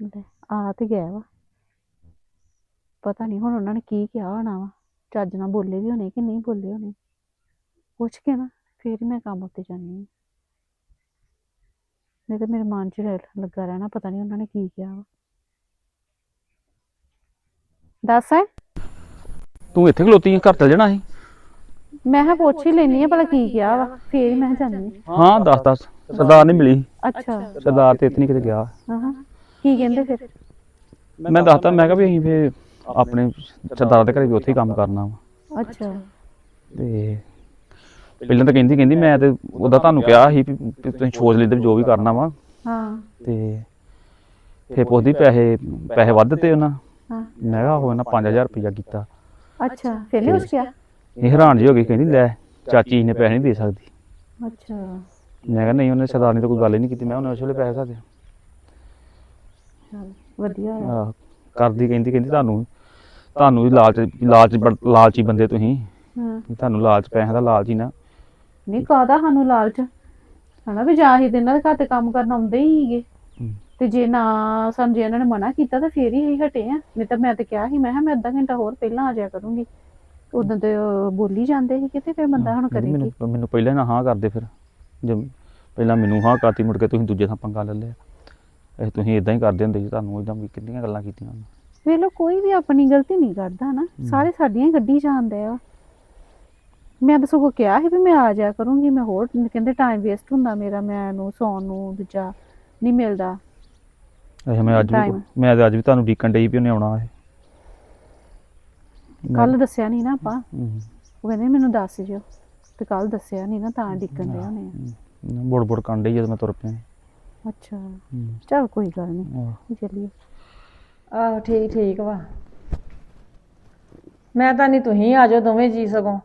ਲੈ ਆ ਤੇ ਗਿਆ ਵਾ। ਪਤਾ ਨਹੀਂ ਹੁਣ ਉਹਨਾਂ ਨੇ ਕੀ ਕਿਹਾ ਹੋਣਾ ਵਾ। ਚੱਜ ਨਾਲ ਬੋਲੇ ਵੀ ਹੋਣੇ ਕਿ ਨਹੀਂ ਬੋਲੇ ਹੋਣੇ। ਪੁੱਛ ਕੇ ਨਾ ਫੇਰ ਹੀ ਮੈਂ ਕੰਮ ਉੱਤੇ ਜਾਣੀ ਹਾਂ। ਨਹੀਂ ਤਾਂ ਮੇਰੇ ਮਨ 'ਚ ਲੱਗਾ ਰਹਿਣਾ ਪਤਾ ਨਹੀਂ ਉਹਨਾਂ ਨੇ ਕੀ ਕਿਹਾ ਵਾ। ਦੱਸ ਹੈ? ਤੂੰ ਇੱਥੇ ਖਲੋਤੀ ਆਂ, ਘਰ ਚਲ ਜਾਣਾ ਸੀ? ਮੈਂ ਕਿਹਾ ਪੁੱਛ ਹੀ ਲੈਣੀ ਆ ਭਲਾ ਕੀ ਕਿਹਾ ਵਾ ਫੇਰ ਹੀ ਮੈਂ ਜਾਣੀ ਹਾਂ। ਦੱਸ ਦੱਸ। ਸਰਦਾਰ ਨਹੀਂ ਮਿਲੀ। ਅੱਛਾ। ਸਰਦਾਰ ਤੇ ਇਤਨੀ ਕਿਤੇ ਗਿਆ। ਹਾਂ ਹਾਂ। ਕੀ ਕਹਿੰਦੇ ਫਿਰ? ਮੈਂ ਦੱਸਤਾ ਮੈਂ ਕਿਹਾ ਵੀ ਅਸੀਂ ਫੇ ਆਪਣੇ ਸਰਦਾਰ ਦੇ ਘਰੇ ਵੀ ਉੱਥੇ ਹੀ ਕੰਮ ਕਰਨਾ ਵਾ। ਅੱਛਾ। ਤੇ ਪਹਿਲਾਂ ਤਾਂ ਕਹਿੰਦੀ ਕਹਿੰਦੀ ਮੈਂ ਤੇ ਉਹਦਾ ਤੁਹਾਨੂੰ ਕਿਹਾ ਸੀ ਵੀ ਵੀ ਤੁਸੀਂ ਸੋਚ ਲੈਂਦੇ ਵੀ ਜੋ ਵੀ ਕਰਨਾ ਵਾ। ਹਾਂ। ਤੇ ਫੇ ਪੁੱਛਦੀ ਪੈਸੇ ਪੈਸੇ ਵੱਧ ਦਿੱਤੇ ਉਹਨਾਂ। ਹਾਂ। ਮੈਂ ਕਿਹਾ ਉਹ ਇਹਨਾਂ 5000 ਰੁਪਇਆ ਕੀਤਾ। ਅੱਛਾ ਫਿਰ ਨਹੀਂ ਉਸ ਕਿਹਾ? ਇਹ ਹੈਰਾਨ ਜੀ ਹੋ ਗਈ ਕਹਿੰਦੀ ਲੈ ਚਾਚੀ ਨੇ ਪੈਸੇ ਨਹੀਂ ਦੇ ਸਕਦੀ। ਅੱਛਾ। ਮੈਂ ਕਿਹਾ ਨਹੀਂ ਉਹਨੇ ਸਰਦਾਰ ਨੇ ਤਾਂ ਕੋਈ ਗੱਲ ਹੀ ਨਹੀਂ ਕੀਤੀ ਮੈਂ ਉਹਨੇ ਉਸ ਵੇਲੇ ਪੈਸੇ ਸਕਦੇ ਚੱਲ ਵਧੀਆ ਹੋਇਆ। ਆਹ, ਕਰਦੀ ਕਹਿੰਦੀ ਕਹਿੰਦੀ ਤੁਹਾਨੂੰ ਤੁਹਾਨੂੰ ਵੀ ਲਾਲਚ ਲਾਲਚ ਬੜ- ਲਾਲਚੀ ਬੰਦੇ ਤੁਸੀਂ। ਹਾਂ। ਵੀ ਤੁਹਾਨੂੰ ਲਾਲਚ ਪੈਸਿਆਂ ਦਾ ਲਾਲਚ ਹੀ ਨਾ। ਨਹੀਂ ਕਾਹਦਾ ਸਾਨੂੰ ਲਾਲਚ? ਹਨਾ ਵੀ ਜਾਂ ਹੀ ਇਹਨਾਂ ਦੇ ਘਰ ਤੇ ਕੰਮ ਕਰਨ ਆਉਂਦੇ ਹੀ ਹੀਗੇ ਹਮ। ਤੇ ਜੇ ਨਾ ਸਾਨੂੰ ਜੇ ਇਹਨਾਂ ਨੇ ਮਨਾ ਕੀਤਾ ਤਾਂ ਫੇਰ ਹੀ ਅਸੀਂ ਹਟੇ ਆ। ਨਹੀਂ ਤਾਂ ਮੈਂ ਤੇ ਕਿਹਾ ਸੀ ਮੈਂ ਕਿਹਾ ਮੈਂ ਅੱਧਾ ਘੰਟਾ ਹੋਰ ਪਹਿਲਾਂ ਆ ਜਾਇਆ ਕਰੂੰਗੀ। ਉਦੋਂ ਤੇ ਉਹ ਬੋਲੀ ਜਾਂਦੇ ਸੀ ਕਿਤੇ ਫਿਰ ਬੰਦਾ ਹੁਣ ਕਰੇ ਕੀ? ਮੈਨੂੰ ਮੈਨੂੰ ਪਹਿਲਾਂ ਨਾ ਹਾਂ ਕਰਦੇ ਫਿਰ। ਜੇ ਪਹਿਲਾਂ ਮੈਨੂੰ ਹਾਂ ਕਰਤੀ ਮੁੜ ਕੇ ਤੁਸੀਂ ਦੂਜੇ ਥਾਂ ਪੰਗਾ ਲੈ ਲਿਆ। ਇਹ ਤੁਸੀਂ ਇਦਾਂ ਹੀ ਕਰਦੇ ਹੁੰਦੇ ਸੀ ਤੁਹਾਨੂੰ ਇਦਾਂ ਵੀ ਕਿੰਨੀਆਂ ਗੱਲਾਂ ਕੀਤੀਆਂ ਉਹਨੇ। ਵੇਖ ਲਓ ਕੋਈ ਵੀ ਆਪਣੀ ਗਲਤੀ ਨਹੀਂ ਕਰਦਾ ਨਾ ਸਾਰੇ ਸਾਡੀਆਂ ਹੀ ਗੱਡੀ ਜਾਂਦੇ ਆ। ਮੈਂ ਤਾਂ ਸਗੋਂ ਕਿਹਾ ਸੀ ਵੀ ਮੈਂ ਆ ਜਾਇਆ ਕਰੂੰਗੀ ਮੈਂ ਹੋਰ ਕਹਿੰਦੇ ਟਾਈਮ ਵੇਸਟ ਹੁੰਦਾ ਮੇਰਾ ਮੈਨੂੰ ਸੌਣ ਨੂੰ ਦੂਜਾ ਨਹੀਂ ਮਿਲਦਾ। ਅੱਛਾ ਮੈਂ ਅੱਜ ਵੀ Time. ਮੈਂ ਤਾਂ ਅੱਜ ਵੀ ਤੁਹਾਨੂੰ ਡੀਕਣ ਡਈ ਵੀ ਉਹਨੇ ਆਉਣਾ ਹੈ ਕੱਲ ਦੱਸਿਆ ਨਹੀਂ ਨਾ ਆਪਾਂ। ਉਹ ਕਹਿੰਦੇ ਮੈਨੂੰ ਦੱਸ ਜਿਓ ਤੇ ਕੱਲ ਦੱਸਿਆ ਨਹੀਂ ਨਾ ਤਾਂ ਡਿੱਕਣ ਦੇ ਹੋਣੇ ਹਮ, ਬੁੜ ਬੁੜ ਡਈ ਜਦੋਂ ਮੈਂ ਤੁਰ ਪਿਆ। ਆ। ਅੱਛਾ। ਚਲ ਕੋਈ ਗੱਲ ਨਹੀਂ ਆਹ, ਚੱਲੀਏ। ਆਹੋ ਠੀਕ ਠੀਕ ਵਾ। ਮੈਂ ਤਾਂ ਨਹੀਂ ਤੁਸੀਂ ਆ ਜਾਓ ਦੋਵੇਂ ਜੀ ਸਗੋਂ।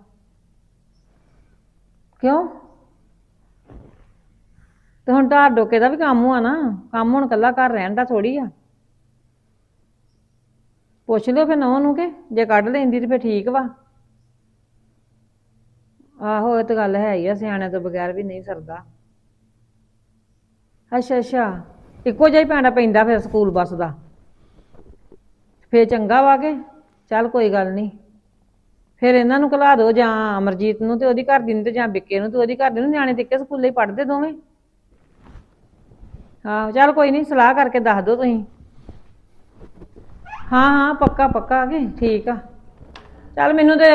ਕਿਉਂ? ਤੇ ਹੁਣ ਢਾਰ ਡੋਕੇ ਦਾ ਵੀ ਕੰਮ ਆ ਨਾ ਕੰਮ ਹੁਣ ਕੱਲਾ ਘਰ ਰਹਿਣ ਦਾ ਥੋੜੀ ਆ। ਪੁੱਛ ਲਿਓ ਫਿਰ ਨੌ ਨੂੰ ਕਿ ਜੇ ਕੱਢ ਲੈਂਦੀ ਤੇ ਫਿਰ ਠੀਕ ਵਾ। ਆਹੋ ਇਹ ਤਾਂ ਗੱਲ ਹੈ ਹੀ ਆ ਸਿਆਣਿਆਂ ਤੋਂ ਬਗੈਰ ਵੀ ਨਹੀਂ ਸਰਦਾ। ਅੱਛਾ ਅੱਛਾ। ਇੱਕੋ ਜਿਹਾ ਹੀ ਪੈਣਾ ਪੈਂਦਾ ਫਿਰ ਸਕੂਲ ਬੱਸ ਦਾ। ਫੇਰ ਚੰਗਾ ਵਾ ਕੇ? ਚੱਲ ਕੋਈ ਗੱਲ ਨਹੀਂ। ਫਿਰ ਇਹਨਾਂ ਨੂੰ ਘਲਾ ਦਿਓ ਜਾਂ ਅਮਰਜੀਤ ਨੂੰ ਤੇ ਉਹਦੀ ਘਰ ਦੀ ਨੂੰ ਤੇ ਜਾਂ ਬਿੱਕੇ ਨੂੰ ਤੇ ਉਹਦੀ ਘਰ ਦੀ ਨੂੰ ਨਿਆਣੇ ਤੇ ਇੱਕੇ ਸਕੂਲੇ ਹੀ ਪੜ੍ਹਦੇ ਦੋਵੇਂ। ਹਾਂ, ਚੱਲ ਕੋਈ ਨਹੀਂ, ਸਲਾਹ ਕਰਕੇ ਦੱਸ ਦਿਓ ਤੁਸੀਂ। ਹਾਂ ਹਾਂ, ਪੱਕਾ ਪੱਕਾ ਆ ਗਏ ਠੀਕ ਆ। ਚੱਲ ਮੈਨੂੰ ਤੇ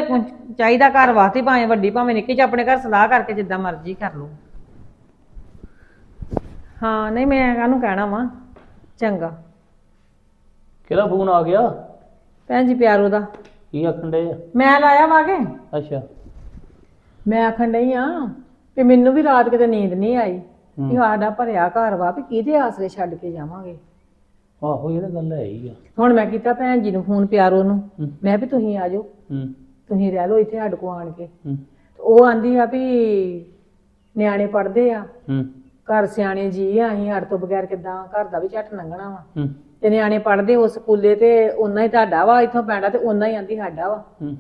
ਚਾਹੀਦਾ ਘਰ ਵਾਸਤੇ ਭਾਵੇਂ ਵੱਡੀ, ਭਾਵੇਂ ਨਿੱਕੀ ਚ ਆਪਣੇ ਘਰ ਸਲਾਹ ਕਰਕੇ ਜਿੱਦਾਂ ਮਰਜ਼ੀ ਕਰ ਲਓ। ਹਾਂ ਨਹੀਂ ਮੈਂ ਕਾਹਨੂੰ ਕਹਿਣਾ ਵਾ? ਚੰਗਾ। ਕਿਹਦਾ ਫੋਨ ਆ ਗਿਆ? ਭੈਣ ਜੀ ਪਿਆਰੋ ਦਾ। ਕੀ ਆਖਣ ਡੇ ਮੈਂ ਲਾਇਆ ਵਾਗੇ ਅੱਛਾ। ਮੈਂ ਆਖਣ ਡਈ ਆ ਕਿ ਮੈਨੂੰ ਵੀ ਰਾਤ ਕਿਤੇ ਨੀਂਦ ਨਹੀਂ ਆਈ। ਕਿ ਸਾਡਾ ਭਰਿਆ ਘਰ ਵਾ ਵੀ ਕਿਹਦੇ ਆਸਰੇ ਛੱਡ ਕੇ ਜਾਵਾਂਗੇ? ਆਹੋ ਇਹ ਤਾਂ ਗੱਲ ਹੈ ਹੀ ਆ। ਹੁਣ ਮੈਂ ਕੀਤਾ ਭੈਣ ਜੀ ਨੂੰ ਫੋਨ ਪਿਆਰੋ ਨੂੰ। ਮੈਂ ਵੀ ਤੁਸੀਂ ਆ ਜਾਓ। ਹੂੰ। ਤੁਸੀਂ ਰਹਿ ਲਓ ਇੱਥੇ ਸਾਡੇ ਕੋ ਆਣ ਕੇ। ਹੂੰ। ਉਹ ਆਂਦੀ ਆ ਵੀ ਨਿਆਣੇ ਪੜਦੇ ਆ। ਹੂੰ। ਘਰ ਸਿਆਣੇ ਜੀ ਆ ਅਸੀਂ ਹੜ ਤੋਂ ਬਗੈਰ ਕਿਦਾਂ ਘਰ ਦਾ ਵੀ ਝੱਟ ਲੰਘਣਾ ਵਾ। ਹੂੰ। ਤੇ ਨਿਆਣੇ ਪੜਦੇ ਉਸ ਸਕੂਲੇ ਤੇ ਉਹਨਾਂ ਹੀ ਤੁਹਾਡਾ ਵਾ ਇੱਥੋਂ ਪੈਣਾ ਤੇ ਉਹਨਾਂ ਹੀ ਆਂਦੀ ਸਾਡਾ ਵਾ। ਹੂੰ।